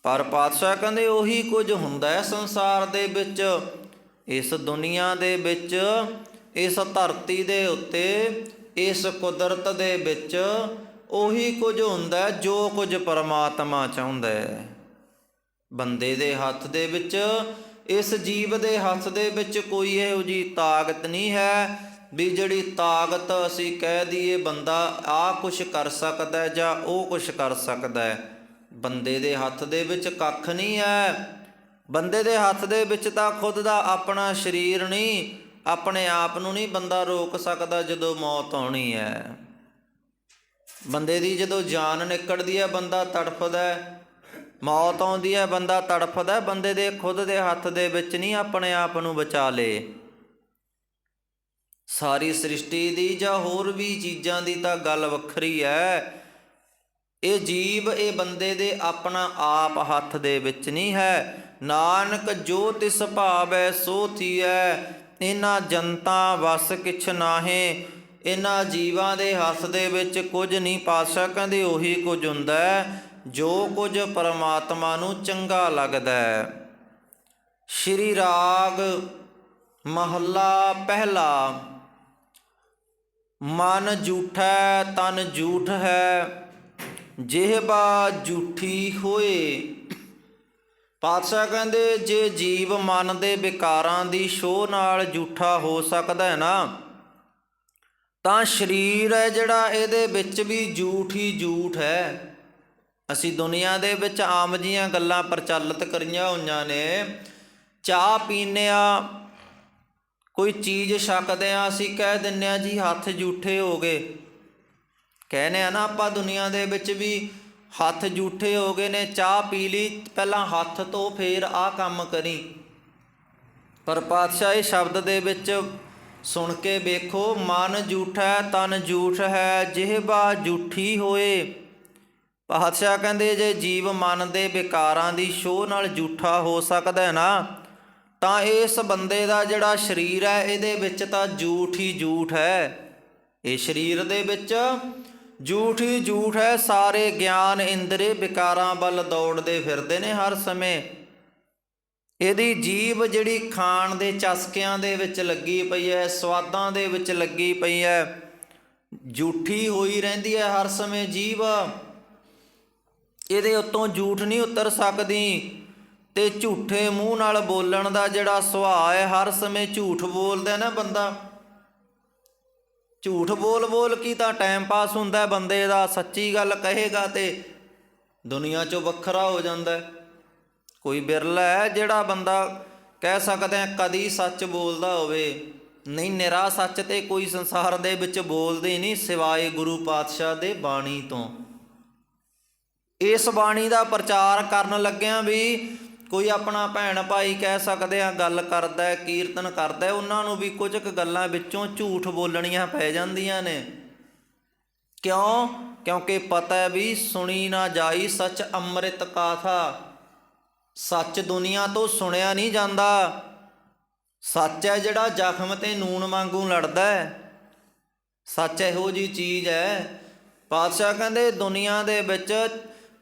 ਪਰ ਪਾਤਸ਼ਾਹ ਕਹਿੰਦੇ ਉਹੀ ਕੁਝ ਹੁੰਦਾ ਹੈ ਸੰਸਾਰ ਦੇ ਵਿੱਚ, ਇਸ ਦੁਨੀਆ ਦੇ ਵਿੱਚ, ਇਸ ਧਰਤੀ ਦੇ ਉੱਤੇ, ਇਸ ਕੁਦਰਤ ਦੇ ਵਿੱਚ ਉਹੀ ਕੁਝ ਹੁੰਦਾ ਜੋ ਕੁਝ ਪਰਮਾਤਮਾ ਚਾਹੁੰਦਾ ਹੈ। ਬੰਦੇ ਦੇ ਹੱਥ ਦੇ ਵਿੱਚ ਇਸ ਜੀਵ ਦੇ ਹੱਥ ਦੇ ਵਿੱਚ ਕੋਈ ਇਹੋ ਜੀ ਤਾਕਤ ਨਹੀਂ ਹੈ ਵੀ ਜਿਹੜੀ ਤਾਕਤ ਅਸੀਂ ਕਹਿ ਦਈਏ ਬੰਦਾ ਆ ਕੁਛ ਕਰ ਸਕਦਾ ਜਾਂ ਉਹ ਕੁਛ ਕਰ ਸਕਦਾ ਹੈ। ਬੰਦੇ ਦੇ ਹੱਥ ਦੇ ਵਿੱਚ ਕੱਖ ਨਹੀਂ ਹੈ। ਬੰਦੇ ਦੇ ਹੱਥ ਦੇ ਵਿੱਚ ਤਾਂ ਖੁਦ ਦਾ ਆਪਣਾ ਸਰੀਰ ਨਹੀਂ, ਆਪਣੇ ਆਪ ਨੂੰ ਨਹੀਂ ਬੰਦਾ ਰੋਕ ਸਕਦਾ ਜਦੋਂ ਮੌਤ ਆਉਣੀ ਹੈ। ਬੰਦੇ ਦੀ ਜਦੋਂ ਜਾਨ ਨਿਕਲਦੀ ਹੈ, ਬੰਦਾ ਤੜਫਦਾ ਹੈ ਮੌਤ ਆਉਂਦੀ ਹੈ, ਬੰਦਾ ਤੜਫਦਾ ਬੰਦੇ ਦੇ ਖੁਦ ਦੇ ਹੱਥ ਦੇ ਵਿੱਚ ਨਹੀਂ, ਆਪਣੇ ਆਪ ਨੂੰ ਬਚਾ ਲੇ। ਸਾਰੀ ਸ੍ਰਿਸ਼ਟੀ ਦੀ ਜਾਂ ਹੋਰ ਵੀ ਚੀਜ਼ਾਂ ਦੀ ਤਾਂ ਗੱਲ ਵੱਖਰੀ ਹੈ। ਇਹ ਜੀਵ ਇਹ ਬੰਦੇ ਦੇ ਆਪਣਾ ਆਪ ਹੱਥ ਦੇ ਵਿੱਚ ਨਹੀਂ ਹੈ। ਨਾਨਕ ਜੋ ਤਿਸ ਭਾਵੈ, ਸੋ ਥੀਐ। ਇਹਨਾਂ ਜਨਤਾ ਵਸ ਕਿਛ ਨਾਹੇ। ਇਹਨਾਂ ਜੀਵਾਂ ਦੇ ਹੱਥ ਦੇ ਵਿੱਚ ਕੁਝ ਨਹੀਂ ਪਾਸ਼ਾ ਕਹਿੰਦੇ ਉਹੀ ਕੁਝ ਹੁੰਦਾ ਹੈ। ਜੋ ਕੁਝ ਪਰਮਾਤਮਾ ਨੂੰ ਚੰਗਾ ਲੱਗਦਾ ਹੈ। ਸ਼੍ਰੀ ਰਾਗ ਮਹੱਲਾ ਪਹਿਲਾ। ਮਨ ਝੂਠੈ, ਤਨ ਝੂਠ ਹੈ। ਜਿਹਬਾ ਝੂਠੀ ਹੋਏ। ਪਾਤਸ਼ਾਹ ਕਹਿੰਦੇ, ਜੇ ਜੀਵ ਮਨ ਦੇ ਵਿਕਾਰਾਂ ਦੀ ਸ਼ੋਅ ਨਾਲ ਝੂਠਾ ਹੋ ਸਕਦਾ ਹੈ ਨਾ, ਤਾਂ ਸਰੀਰ ਹੈ ਜਿਹੜਾ ਇਹਦੇ ਵਿੱਚ ਵੀ ਝੂਠ ਹੀ ਝੂਠ ਹੈ। ਅਸੀਂ ਦੁਨੀਆ ਦੇ ਵਿੱਚ ਆਮ ਜੀਆਂ ਗੱਲਾਂ ਪ੍ਰਚਲਿਤ ਕਰੀਆਂ ਹੋਈਆਂ ਨੇ। ਚਾਹ ਪੀਨੇ ਆ, ਕੋਈ ਚੀਜ਼ ਛਕਦੇ ਆ, ਅਸੀਂ ਕਹਿ ਦਿੰਨੇ ਆ ਜੀ ਹੱਥ ਜੂਠੇ ਹੋ ਗਏ। ਕਹਿੰਦੇ ਆ ਨਾ ਆਪਾਂ ਦੁਨੀਆ ਦੇ ਵਿੱਚ ਵੀ ਹੱਥ ਜੂਠੇ ਹੋ ਗਏ ਨੇ, ਚਾਹ ਪੀ ਲਈ, ਪਹਿਲਾਂ ਹੱਥ ਤੋਂ ਫੇਰ ਆਹ ਕੰਮ ਕਰੀ। ਪਰ ਪਾਤਸ਼ਾਹ ਇਹ ਸ਼ਬਦ ਦੇ ਵਿੱਚ ਸੁਣ ਕੇ ਵੇਖੋ, ਮਨ ਝੂਠਾ ਤਨ ਝੂਠ ਹੈ ਜਿਹਬਾ ਝੂਠੀ ਹੋਏ। ਪਾਤਸ਼ਾਹ ਕਹਿੰਦੇ ਜੇ ਜੀਵ ਮਨ ਦੇ ਵਿਕਾਰਾਂ ਦੀ ਸ਼ੋਹ ਨਾਲ ਝੂਠਾ ਹੋ ਸਕਦਾ ਹੈ ਨਾ, ਤਾਂ ਇਸ ਬੰਦੇ ਦਾ ਜਿਹੜਾ ਸਰੀਰ ਹੈ, ਇਹਦੇ ਵਿੱਚ ਤਾਂ ਝੂਠ ਹੀ ਝੂਠ ਹੈ। ਇਹ ਸਰੀਰ ਦੇ ਵਿੱਚ ਝੂਠ ਹੀ ਝੂਠ ਹੈ, ਸਾਰੇ ਗਿਆਨ ਇੰਦਰੀ ਵਿਕਾਰਾਂ ਵੱਲ ਦੌੜਦੇ ਫਿਰਦੇ ਨੇ ਹਰ ਸਮੇਂ। ਇਹਦੀ ਜੀਬ ਜਿਹੜੀ ਖਾਣ ਦੇ ਚਸਕਿਆਂ ਦੇ ਵਿੱਚ ਲੱਗੀ ਪਈ ਹੈ, ਸਵਾਦਾਂ ਦੇ ਵਿੱਚ ਲੱਗੀ ਪਈ ਹੈ ਝੂਠੀ ਹੋਈ ਰਹਿੰਦੀ ਹੈ ਹਰ ਸਮੇਂ ਜੀਬ ਇਹਦੇ ਉੱਤੋਂ ਝੂਠ ਨਹੀਂ ਉਤਰ ਸਕਦੀ। ਤੇ ਝੂਠੇ ਮੂੰਹ ਨਾਲ ਬੋਲਣ ਦਾ ਜਿਹੜਾ ਸੁਭਾਅ ਹੈ, ਹਰ ਸਮੇਂ ਝੂਠ ਬੋਲਦਾ ਨਾ ਬੰਦਾ। ਝੂਠ ਬੋਲ ਬੋਲ ਕੀ ਤਾਂ ਟਾਈਮ ਪਾਸ ਹੁੰਦਾ ਬੰਦੇ ਦਾ, ਸੱਚੀ ਗੱਲ ਕਹੇਗਾ ਤੇ ਦੁਨੀਆ 'ਚੋਂ ਵੱਖਰਾ ਹੋ ਜਾਂਦਾ ਕੋਈ ਬਿਰਲਾ ਹੈ ਜਿਹੜਾ ਬੰਦਾ ਕਹਿ ਸਕਦੇ ਆ ਕਦੀ ਸੱਚ ਬੋਲਦਾ ਹੋਵੇ। ਨਹੀਂ, ਨਿਰਾ ਸੱਚ ਤੇ ਕੋਈ ਸੰਸਾਰ ਦੇ ਵਿੱਚ ਬੋਲਦੇ ਨਹੀਂ, ਸਿਵਾਏ ਗੁਰੂ ਪਾਤਸ਼ਾਹ ਦੇ ਬਾਣੀ ਤੋਂ। ਇਸ ਬਾਣੀ ਦਾ ਪ੍ਰਚਾਰ ਕਰਨ ਲੱਗਿਆਂ ਵੀ ਕੋਈ ਆਪਣਾ ਭੈਣ ਭਾਈ ਕਹਿ ਸਕਦੇ ਆ, ਗੱਲ ਕਰਦਾ ਹੈ, ਕੀਰਤਨ ਕਰਦਾ ਹੈ, ਉਹਨਾਂ ਨੂੰ ਵੀ ਕੁਝ ਕੁ ਗੱਲਾਂ ਵਿੱਚੋਂ ਝੂਠ ਬੋਲਣੀਆਂ ਪੈ ਜਾਂਦੀਆਂ ਨੇ। ਕਿਉਂ? ਕਿਉਂਕਿ ਪਤਾ ਹੈ ਵੀ ਸੁਣੀ ਨਾ ਜਾਈ ਸੱਚ ਅੰਮ੍ਰਿਤ ਕਾਥਾ ਸੱਚ ਦੁਨੀਆ ਤੋਂ ਸੁਣਿਆ ਨਹੀਂ ਜਾਂਦਾ। ਸੱਚ ਹੈ ਜਿਹੜਾ ਜ਼ਖਮ ਤੇ ਨੂਣ ਵਾਂਗੂ ਲੜਦਾ ਹੈ। ਸੱਚ ਇਹੋ ਜੀ ਚੀਜ਼ ਹੈ। ਪਾਤਸ਼ਾਹ ਕਹਿੰਦੇ ਦੁਨੀਆ ਦੇ ਵਿੱਚ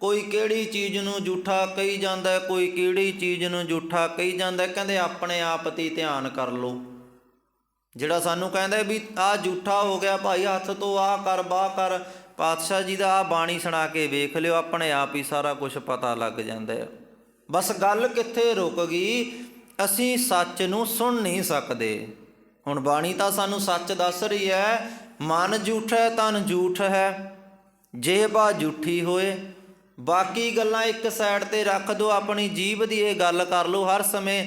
ਕੋਈ ਕਿਹੜੀ ਚੀਜ਼ ਨੂੰ ਝੂਠਾ ਕਹੀ ਜਾਂਦਾ, ਕੋਈ ਕਿਹੜੀ ਚੀਜ਼ ਨੂੰ ਝੂਠਾ ਕਹੀ ਜਾਂਦਾ, ਕਹਿੰਦੇ ਆਪਣੇ ਆਪ ਤੇ ਧਿਆਨ ਕਰ ਲਓ। ਜਿਹੜਾ ਸਾਨੂੰ ਕਹਿੰਦਾ ਵੀ ਆ ਝੂਠਾ ਹੋ ਗਿਆ, ਭਾਈ ਹੱਥ ਤੋਂ ਆ ਕਰ, ਬਾਹ ਕਰ, ਪਾਤਸ਼ਾਹ ਜੀ ਦਾ ਆ ਬਾਣੀ ਸੁਣਾ ਕੇ ਵੇਖ ਲਿਓ, ਆਪਣੇ ਆਪ ਹੀ ਸਾਰਾ ਕੁਝ ਪਤਾ ਲੱਗ ਜਾਂਦਾ ਹੈ ਬਸ ਗੱਲ ਕਿੱਥੇ ਰੁਕ ਗਈ? ਅਸੀਂ ਸੱਚ ਨੂੰ ਸੁਣ ਨਹੀਂ ਸਕਦੇ। ਹੁਣ ਬਾਣੀ ਤਾਂ ਸਾਨੂੰ ਸੱਚ ਦੱਸ ਰਹੀ ਹੈ, ਮਨ ਝੂਠ ਹੈ, ਤਨ ਝੂਠ ਹੈ। ਜੇਬਾ ਝੂਠੀ ਹੋਏ ਬਾਕੀ ਗੱਲਾਂ ਇੱਕ ਸਾਈਡ ਤੇ ਰੱਖ ਦਿਓ, ਆਪਣੀ ਜੀਭ ਦੀ ਇਹ ਗੱਲ ਕਰ ਲਓ, ਹਰ ਸਮੇਂ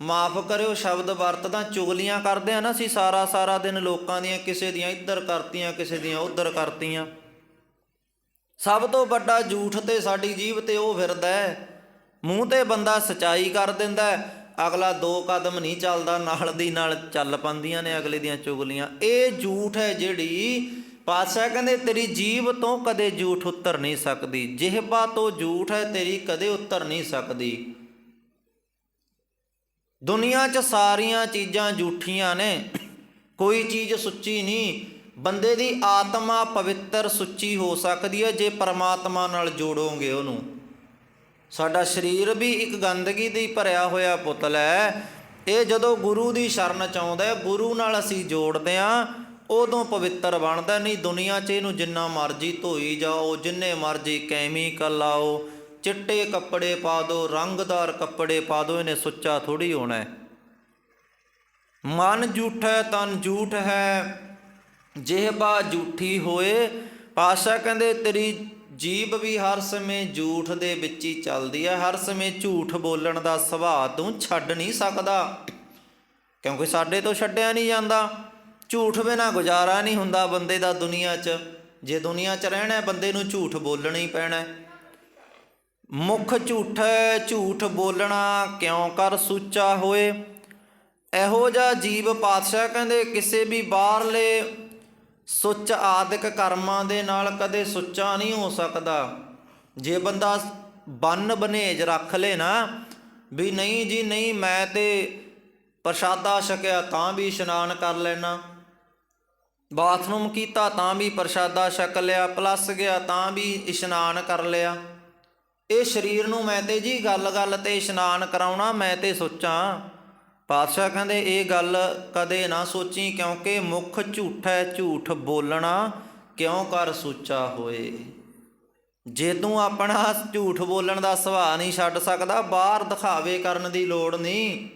ਮਾਫ ਕਰਿਓ, ਸ਼ਬਦ ਵਰਤਦਾ ਚੁਗਲੀਆਂ ਕਰਦੇ ਆ ਨਾ ਅਸੀਂ ਸਾਰਾ ਸਾਰਾ ਦਿਨ ਲੋਕਾਂ ਦੀਆਂ, ਕਿਸੇ ਦੀਆਂ ਇੱਧਰ ਕਰਤੀਆਂ, ਕਿਸੇ ਦੀਆਂ ਉੱਧਰ ਕਰਤੀਆਂ। ਸਭ ਤੋਂ ਵੱਡਾ ਝੂਠ ਤੇ ਸਾਡੀ ਜੀਭ ਤੇ ਉਹ ਫਿਰਦਾ ਹੈ, ਮੂੰਹ ਤੇ ਬੰਦਾ ਸਚਾਈ ਕਰ ਦਿੰਦਾ ਅਗਲਾ ਦੋ ਕਦਮ ਨਹੀਂ ਚੱਲਦਾ, ਨਾਲ ਦੀ ਨਾਲ ਚੱਲ ਪੰਦੀਆਂ ਨੇ ਅਗਲੇ ਦੀਆਂ ਚੁਗਲੀਆਂ। ਇਹ ਝੂਠ ਹੈ ਜਿਹੜੀ ਪਾਤਸ਼ਾਹ ਕਹਿੰਦੇ, ਤੇਰੀ ਜੀਭ ਤੋਂ ਕਦੇ ਝੂਠ ਉੱਤਰ ਨਹੀਂ ਸਕਦੀ। ਜਿਹਬਾ ਤੋਂ ਝੂਠ ਹੈ, ਤੇਰੀ ਕਦੇ ਉੱਤਰ ਨਹੀਂ ਸਕਦੀ। ਦੁਨੀਆ 'ਚ ਸਾਰੀਆਂ ਚੀਜ਼ਾਂ ਝੂਠੀਆਂ ਨੇ। ਕੋਈ ਚੀਜ਼ ਸੁੱਚੀ ਨਹੀਂ। ਬੰਦੇ ਦੀ ਆਤਮਾ ਪਵਿੱਤਰ, ਸੁੱਚੀ ਹੋ ਸਕਦੀ ਹੈ, ਜੇ ਪਰਮਾਤਮਾ ਨਾਲ ਜੋੜੋਗੇ ਉਹਨੂੰ। ਸਾਡਾ ਸਰੀਰ ਵੀ ਇੱਕ ਗੰਦਗੀ ਦੀ ਭਰਿਆ ਹੋਇਆ ਪੁਤਲ ਹੈ। ਇਹ ਜਦੋਂ ਗੁਰੂ ਦੀ ਸ਼ਰਨ ਚ ਆਉਂਦਾ ਹੈ, ਗੁਰੂ ਨਾਲ ਅਸੀਂ ਜੋੜਦੇ ਆਂ ਉਦੋਂ ਪਵਿੱਤਰ ਬਣਦਾ ਨਹੀਂ, ਦੁਨੀਆ 'ਚ ਇਹਨੂੰ ਜਿੰਨਾ ਮਰਜ਼ੀ ਧੋਈ ਜਾਓ, ਜਿੰਨੇ ਮਰਜ਼ੀ ਕੈਮੀਕਲ ਲਾਓ। ਚਿੱਟੇ ਕੱਪੜੇ ਪਾ ਦਿਓ ਰੰਗਦਾਰ ਕੱਪੜੇ ਪਾ ਦਿਓ ਇਹਨੇ ਸੁੱਚਾ ਥੋੜੀ ਹੋਣਾ ਹੈ। ਮਨ ਝੂਠ ਹੈ, ਤਨ ਝੂਠ ਹੈ। ਜਿਹਬਾ ਝੂਠੀ ਹੋਏ ਪਾਸ਼ਾ ਕਹਿੰਦੇ, ਤੇਰੀ ਜੀਬ ਵੀ ਹਰ ਸਮੇਂ ਝੂਠ ਦੇ ਵਿੱਚ ਹੀ ਚੱਲਦੀ ਹੈ। ਹਰ ਸਮੇਂ ਝੂਠ ਬੋਲਣ ਦਾ ਸੁਭਾਅ ਤੂੰ ਛੱਡ ਨਹੀਂ ਸਕਦਾ। ਕਿਉਂਕਿ ਸਾਡੇ ਤੋਂ ਛੱਡਿਆ ਨਹੀਂ ਜਾਂਦਾ। ਝੂਠ ਬਿਨਾ ਗੁਜ਼ਾਰਾ ਨਹੀਂ ਹੁੰਦਾ ਬੰਦੇ ਦਾ ਦੁਨੀਆ 'ਚ। ਜੇ ਦੁਨੀਆ 'ਚ ਰਹਿਣਾ ਬੰਦੇ ਨੂੰ ਝੂਠ ਬੋਲਣਾ ਹੀ ਪੈਣਾ ਹੈ। ਮੁਖ ਝੂਠ ਝੂਠ ਬੋਲਣਾ ਕਿਉਂ ਕਰ ਸੁੱਚਾ ਹੋਏ? ਇਹੋ ਜਿਹਾ ਜੀਵ ਪਾਤਸ਼ਾਹ ਕਹਿੰਦੇ, ਕਿਸੇ ਵੀ ਬਾਹਰਲੇ ਸੁੱਚ ਆਦਿਕ ਕਰਮਾਂ ਦੇ ਨਾਲ ਕਦੇ ਸੁੱਚਾ ਨਹੀਂ ਹੋ ਸਕਦਾ। ਜੇ ਬੰਦਾ ਬੰਨ ਬਨੇਜ ਰੱਖ ਲੇ ਨਾ, ਵੀ ਨਹੀਂ ਜੀ, ਨਹੀਂ ਮੈਂ ਤੇ ਪ੍ਰਸ਼ਾਦਾ ਛਕਿਆ ਤਾਂ ਵੀ ਇਸ਼ਨਾਨ ਕਰ ਲੈਣਾ। ਬਾਥਰੂਮ ਕੀਤਾ ਤਾਂ ਵੀ ਪ੍ਰਸ਼ਾਦਾ ਛਕ ਲਿਆ, ਪਲੱਸ ਗਿਆ ਤਾਂ ਵੀ ਇਸ਼ਨਾਨ ਕਰ ਲਿਆ। ਇਹ ਸਰੀਰ ਨੂੰ ਮੈਂ ਤੇ ਜੀ ਗੱਲ-ਗੱਲ ਤੇ ਇਸ਼ਨਾਨ ਕਰਾਉਣਾ ਮੈਂ ਤੇ ਸੋਚਾਂ। ਪਾਤਸ਼ਾਹ ਕਹਿੰਦੇ, ਇਹ ਗੱਲ ਕਦੇ ਨਾ ਸੋਚੀ ਕਿਉਂਕਿ ਮੁਖ ਝੂਠ ਹੈ ਝੂਠ ਬੋਲਣਾ, ਕਿਉਂ ਕਰ ਸੋਚਾ ਹੋਏ? ਜੇ ਤੂੰ ਆਪਣਾ ਝੂਠ ਬੋਲਣ ਦਾ ਸੁਭਾਅ ਨਹੀਂ ਛੱਡ ਸਕਦਾ, ਬਾਹਰ ਦਿਖਾਵੇ ਕਰਨ ਦੀ ਲੋੜ ਨਹੀਂ।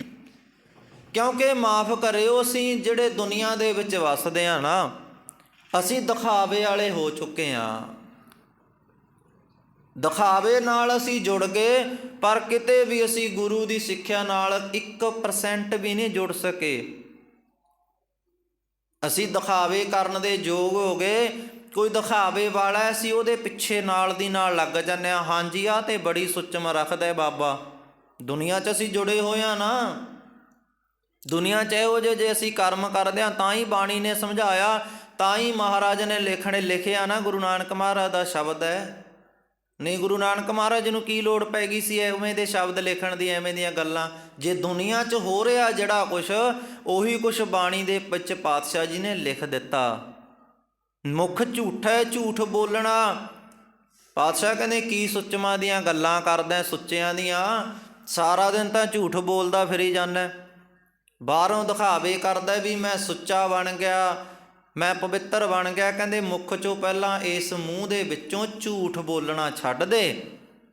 ਕਿਉਂਕਿ ਮਾਫ ਕਰਿਓ ਅਸੀਂ ਜਿਹੜੇ ਦੁਨੀਆ ਦੇ ਵਿੱਚ ਵੱਸਦੇ ਆ ਨਾ ਅਸੀਂ ਦਿਖਾਵੇ ਵਾਲੇ ਹੋ ਚੁੱਕੇ ਆ ਦਿਖਾਵੇ ਨਾਲ ਅਸੀਂ ਜੁੜ ਗਏ ਪਰ ਕਿਤੇ ਵੀ ਅਸੀਂ ਗੁਰੂ ਦੀ ਸਿੱਖਿਆ ਨਾਲ 1% ਵੀ ਨਹੀਂ ਜੁੜ ਸਕੇ। ਅਸੀਂ ਦਿਖਾਵੇ ਕਰਨ ਦੇ ਯੋਗ ਹੋ ਗਏ ਕੋਈ ਦਿਖਾਵੇ ਵਾਲਾ ਹੈ, ਅਸੀਂ ਉਹਦੇ ਪਿੱਛੇ ਨਾਲ ਦੀ ਨਾਲ ਲੱਗ ਜਾਂਦੇ ਆ ਹਾਂਜੀ ਆ ਤੇ ਬੜੀ ਸੁੱਚਮ ਰੱਖਦਾ ਬਾਬਾ। ਦੁਨੀਆ 'ਚ ਅਸੀਂ ਜੁੜੇ ਹੋਏ ਆ ਨਾ। ਦੁਨੀਆ 'ਚ ਇਹੋ ਜਿਹੇ ਜੇ ਅਸੀਂ ਕਰਮ ਕਰਦੇ ਆ ਤਾਂ ਹੀ ਬਾਣੀ ਨੇ ਸਮਝਾਇਆ, ਤਾਂ ਹੀ ਮਹਾਰਾਜ ਨੇ ਲਿਖਣੇ ਲਿਖਿਆ ਨਾ ਗੁਰੂ ਨਾਨਕ ਮਹਾਰਾਜ ਦਾ ਸ਼ਬਦ ਹੈ। ਨਹੀਂ, ਗੁਰੂ ਨਾਨਕ ਮਹਾਰਾਜ ਨੂੰ ਕੀ ਲੋੜ ਪੈ ਗਈ ਸੀ ਐਵੇਂ ਦੇ ਸ਼ਬਦ ਲਿਖਣ ਦੀ, ਐਵੇਂ ਦੀਆਂ ਗੱਲਾਂ? ਜੇ ਦੁਨੀਆ 'ਚ ਹੋ ਰਿਹਾ ਜਿਹੜਾ ਕੁਛ, ਉਹੀ ਕੁਛ ਬਾਣੀ ਦੇ ਵਿੱਚ ਪਾਤਸ਼ਾਹ ਜੀ ਨੇ ਲਿਖ ਦਿੱਤਾ। ਮੁੱਖ ਝੂਠਾ ਹੈ, ਝੂਠ ਬੋਲਣਾ। ਪਾਤਸ਼ਾਹ ਕਹਿੰਦੇ, ਕੀ ਸੁੱਚਮਾਂ ਦੀਆਂ ਗੱਲਾਂ ਕਰਦਾ, ਸੁੱਚਿਆਂ ਦੀਆਂ? ਸਾਰਾ ਦਿਨ ਤਾਂ ਝੂਠ ਬੋਲਦਾ ਫਿਰੀ ਜਾਂਦਾ। ਬਾਹਰੋਂ ਦਿਖਾਵੇ ਕਰਦਾ ਵੀ ਮੈਂ ਸੁੱਚਾ ਬਣ ਗਿਆ, ਮੈਂ ਪਵਿੱਤਰ ਬਣ ਗਿਆ। ਕਹਿੰਦੇ, ਮੁੱਖ ਚੋਂ ਪਹਿਲਾਂ ਇਸ ਮੂੰਹ ਦੇ ਵਿੱਚੋਂ ਝੂਠ ਬੋਲਣਾ ਛੱਡ ਦੇ,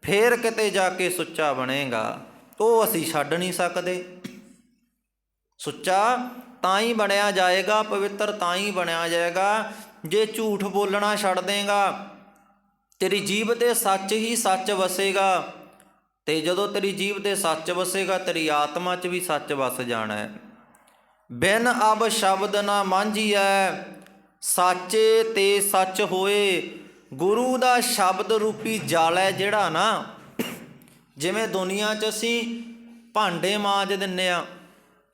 ਫੇਰ ਕਿਤੇ ਜਾ ਕੇ ਸੁੱਚਾ ਬਣੇਗਾ। ਉਹ ਅਸੀਂ ਛੱਡ ਨਹੀਂ ਸਕਦੇ। ਸੁੱਚਾ ਤਾਂ ਹੀ ਬਣਿਆ ਜਾਏਗਾ, ਪਵਿੱਤਰ ਤਾਂ ਹੀ ਬਣਿਆ ਜਾਏਗਾ, ਜੇ ਝੂਠ ਬੋਲਣਾ ਛੱਡ ਦੇਗਾ, ਤੇਰੀ ਜੀਭ ਤੇ ਸੱਚ ਹੀ ਸੱਚ ਵਸੇਗਾ। ਤੇ ਜਦੋਂ ਤੇਰੀ ਜੀਵ ਤੇ ਸੱਚ ਵਸੇਗਾ, ਤੇਰੀ ਆਤਮਾ 'ਚ ਵੀ ਸੱਚ ਵਸ ਜਾਣਾ ਹੈ। ਬਿਨ ਅਬ ਸ਼ਬਦ ਨਾ ਮਾਂਝੀਐ ਸਾਚੇ ਤੇ ਸੱਚ ਹੋਏ, ਗੁਰੂ ਦਾ ਸ਼ਬਦ ਰੂਪੀ ਜਾਲ ਹੈ ਜਿਹੜਾ ਨਾ, ਜਿਵੇਂ ਦੁਨੀਆ 'ਚ ਅਸੀਂ ਭਾਂਡੇ ਮਾਂਜ ਦਿੰਨੇ ਆ,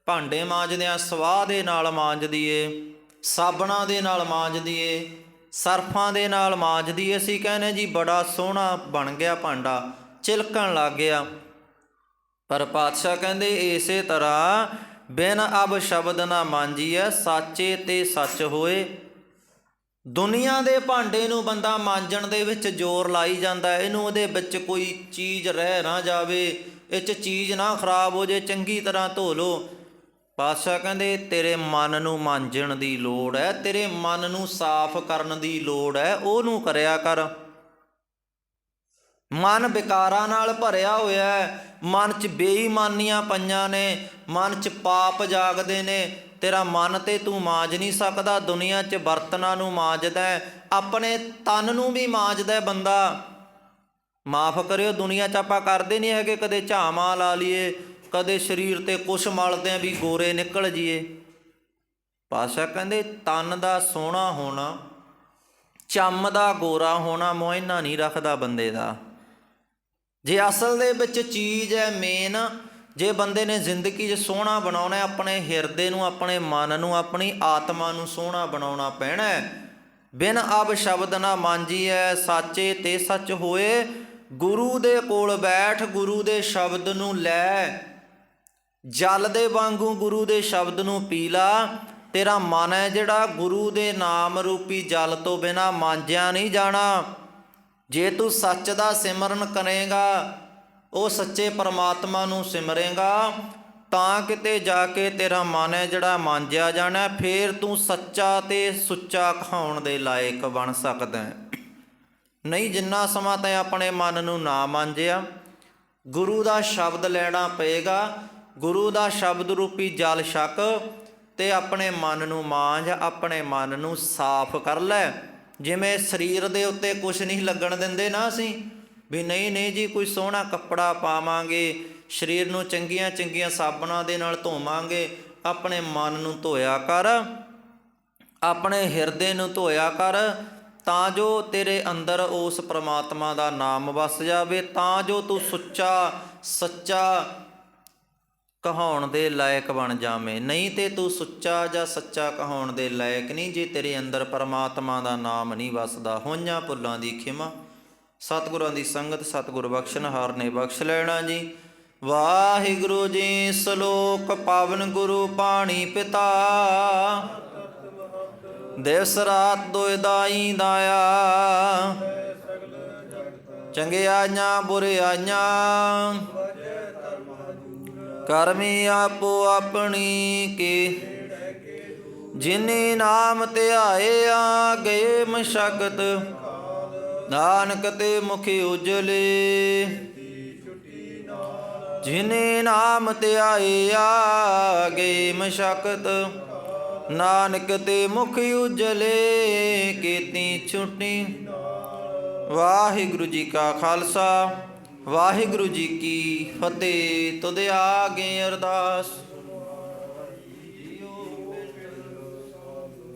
ਭਾਂਡੇ ਮਾਂਜਦੇ ਆ, ਸਵਾਹ ਦੇ ਨਾਲ ਮਾਂਜ ਦਈਏ ਸਾਬਣਾਂ ਦੇ ਨਾਲ ਮਾਂਜ ਦਈਏ ਸਰਫਾਂ ਦੇ ਨਾਲ ਮਾਂਜ ਦਈਏ ਅਸੀਂ ਕਹਿੰਦੇ ਜੀ ਬੜਾ ਸੋਹਣਾ ਬਣ ਗਿਆ ਭਾਂਡਾ। ਛਿਲਕਣ ਲੱਗ ਗਿਆ। ਪਰ ਪਾਤਸ਼ਾਹ ਕਹਿੰਦੇ, ਇਸੇ ਤਰ੍ਹਾਂ ਬਿਨ ਅਬ ਸ਼ਬਦ ਨਾ ਮਾਂਜੀਐ, ਸਾਚੇ ਤੇ ਸੱਚ ਹੋਏ। ਦੁਨੀਆ ਦੇ ਭਾਂਡੇ ਨੂੰ ਬੰਦਾ ਮਾਂਜਣ ਦੇ ਵਿੱਚ ਜ਼ੋਰ ਲਾਈ ਜਾਂਦਾ ਇਹਨੂੰ ਉਹਦੇ ਵਿੱਚ ਕੋਈ ਚੀਜ਼ ਰਹਿ ਨਾ ਜਾਵੇ। ਇਹ 'ਚ ਚੀਜ਼ ਨਾ ਖਰਾਬ ਹੋ ਜੇ, ਚੰਗੀ ਤਰ੍ਹਾਂ ਧੋ ਲੋ। ਪਾਤਸ਼ਾਹ ਕਹਿੰਦੇ, ਤੇਰੇ ਮਨ ਨੂੰ ਮਾਂਜਣ ਦੀ ਲੋੜ ਹੈ, ਤੇਰੇ ਮਨ ਨੂੰ ਸਾਫ਼ ਕਰਨ ਦੀ ਲੋੜ ਹੈ, ਉਹਨੂੰ ਕਰਿਆ ਕਰ। ਮਨ ਵਿਕਾਰਾਂ ਨਾਲ ਭਰਿਆ ਹੋਇਆ ਹੈ। ਮਨ 'ਚ ਬੇਈਮਾਨੀਆਂ ਪਈਆਂ ਨੇ। ਮਨ 'ਚ ਪਾਪ ਜਾਗਦੇ ਨੇ। ਤੇਰਾ ਮਨ ਤੇ ਤੂੰ ਮਾਂਜ ਨਹੀਂ ਸਕਦਾ। ਦੁਨੀਆ 'ਚ ਬਰਤਨਾਂ ਨੂੰ ਮਾਂਜਦਾ ਆਪਣੇ ਤਨ ਨੂੰ ਵੀ ਮਾਂਜਦਾ ਬੰਦਾ। ਮਾਫ ਕਰਿਓ, ਦੁਨੀਆ 'ਚ ਆਪਾਂ ਕਰਦੇ ਨਹੀਂ ਹੈਗੇ। ਕਦੇ ਝਾਮਾ ਲਾ ਲਈਏ। ਕਦੇ ਸਰੀਰ ਤੇ ਕੁਛ ਮਲਦੇ ਆ ਵੀ ਗੋਰੇ ਨਿਕਲ ਜੀਏ। ਪਾਸ਼ਾ ਕਹਿੰਦੇ, ਤਨ ਦਾ ਸੋਹਣਾ ਹੋਣਾ, ਚੰਮ ਦਾ ਗੋਰਾ ਹੋਣਾ, ਮੋਇਨਾ ਨਹੀਂ ਰੱਖਦਾ ਬੰਦੇ ਦਾ। ਜੇ ਅਸਲ ਦੇ ਵਿੱਚ ਚੀਜ਼ ਹੈ ਮੇਨ ਜੇ ਬੰਦੇ ਨੇ ਜ਼ਿੰਦਗੀ 'ਚ ਸੋਹਣਾ ਬਣਾਉਣਾ ਹੈ, ਆਪਣੇ ਹਿਰਦੇ ਨੂੰ ਆਪਣੇ ਮਨ ਨੂੰ ਆਪਣੀ ਆਤਮਾ ਨੂੰ ਸੋਹਣਾ ਬਣਾਉਣਾ ਪੈਣਾ ਹੈ। ਬਿਨ ਅਬ ਸ਼ਬਦ ਨਾ ਮਾਂਜੀਐ ਸਾਚੇ ਤੇ ਸੱਚ ਹੋਏ ਗੁਰੂ ਦੇ ਕੋਲ ਬੈਠ ਗੁਰੂ ਦੇ ਸ਼ਬਦ ਨੂੰ ਲੈ। ਜਲ ਦੇ ਵਾਂਗੂ ਗੁਰੂ ਦੇ ਸ਼ਬਦ ਨੂੰ ਪੀ ਲਾ। ਤੇਰਾ ਮਨ ਹੈ ਜਿਹੜਾ ਗੁਰੂ ਦੇ ਨਾਮ ਰੂਪੀ ਜਲ ਤੋਂ ਬਿਨਾ ਮਾਂਜਿਆ ਨਹੀਂ ਜਾਣਾ। ਜੇ ਤੂੰ ਸੱਚ ਦਾ ਸਿਮਰਨ ਕਰੇਗਾ ਉਹ ਸੱਚੇ ਪਰਮਾਤਮਾ ਨੂੰ ਸਿਮਰੇਗਾ ਤਾਂ ਕਿਤੇ ਜਾ ਕੇ ਤੇਰਾ ਮਨ ਹੈ ਜਿਹੜਾ ਮਾਂਜਿਆ ਜਾਣਾ ਹੈ, ਫੇਰ ਤੂੰ ਸੱਚਾ ਤੇ ਸੁੱਚਾ ਕਹਾਉਣ ਦੇ ਲਾਇਕ ਬਣ ਸਕਦਾ ਹੈ। ਨਹੀਂ ਜਿੰਨਾ ਸਮਾਂ ਤੈਂ ਆਪਣੇ ਮਨ ਨੂੰ ਨਾ ਮਾਂਜਿਆ ਗੁਰੂ ਦਾ ਸ਼ਬਦ ਲੈਣਾ ਪਏਗਾ ਗੁਰੂ ਦਾ ਸ਼ਬਦ ਰੂਪੀ ਜਲ ਛਕ ਤੇ ਆਪਣੇ ਮਨ ਨੂੰ ਮਾਂਜ ਆਪਣੇ ਮਨ ਨੂੰ ਸਾਫ਼ ਕਰ ਲੈ। ਜਿਵੇਂ ਸਰੀਰ ਦੇ ਉੱਤੇ ਕੁਝ ਨਹੀਂ ਲੱਗਣ ਦਿੰਦੇ ਨਾ ਅਸੀਂ, ਵੀ ਨਹੀਂ ਨਹੀਂ ਜੀ, ਕੋਈ ਸੋਹਣਾ ਕੱਪੜਾ ਪਾਵਾਂਗੇ, ਸਰੀਰ ਨੂੰ ਚੰਗੀਆਂ ਚੰਗੀਆਂ ਸਾਬਣਾਂ ਦੇ ਨਾਲ ਧੋਵਾਂਗੇ, ਆਪਣੇ ਮਨ ਨੂੰ ਧੋਇਆ ਕਰ, ਆਪਣੇ ਹਿਰਦੇ ਨੂੰ ਧੋਇਆ ਕਰ, ਤਾਂ ਜੋ ਤੇਰੇ ਅੰਦਰ ਉਸ ਪ੍ਰਮਾਤਮਾ ਦਾ ਨਾਮ ਵਸ ਜਾਵੇ, ਤਾਂ ਜੋ ਤੂੰ ਸੁੱਚਾ, ਸੱਚਾ ਕਹਾਉਣ ਦੇ ਲਾਇਕ ਬਣ ਜਾਵੇਂ। ਨਹੀਂ ਤੇ ਤੂੰ ਸੁੱਚਾ ਜਾਂ ਸੱਚਾ ਕਹਾਉਣ ਦੇ ਲਾਇਕ ਨਹੀਂ, ਜੇ ਤੇਰੇ ਅੰਦਰ ਪਰਮਾਤਮਾ ਦਾ ਨਾਮ ਨਹੀਂ ਵਸਦਾ। ਹੋਈਆਂ ਭੁੱਲਾਂ ਦੀ ਖਿਮਾ। ਸਤਿਗੁਰਾਂ ਦੀ ਸੰਗਤ ਸਤਿਗੁਰ ਬਖਸ਼ਣਹਾਰ ਨੇ ਬਖਸ਼ ਲੈਣਾ ਜੀ। ਵਾਹਿਗੁਰੂ ਜੀ, ਸ਼ਲੋਕ ਪਾਵਨ ਗੁਰੂ ਪਾਣੀ ਪਿਤਾ। ਦਿਵਸ ਰਾਤ ਦੋਇ ਦਾਈ ਦਾਇਆ ਚੰਗਿਆਈਆਂ, ਬੁਰਿਆਈਆਂ। ਕਰਮੀ ਆਪੋ ਆਪਣੀ ਕੀ। ਜਿਨੇ ਨਾਮ ਆ ਗਏ ਮਸ਼ਕਤ, ਨਾਨਕ ਤੇ ਮੁਖ ਉਜਲੇ। ਜਿਨੇ ਨਾਮ ਧਿਆਇਆ ਗਏ ਮਸ਼ਕਤ, ਨਾਨਕ ਤੇ ਮੁਖ ਉਜਲੇ। ਕੀਤੀ ਛੁੱਟੀ। ਵਾਹਿਗੁਰੂ ਜੀ ਕਾ ਖਾਲਸਾ। ਵਾਹਿਗੁਰੂ ਜੀ ਕੀ ਫਤਿਹ ਤੁਧ ਆਗੇ ਅਰਦਾਸ।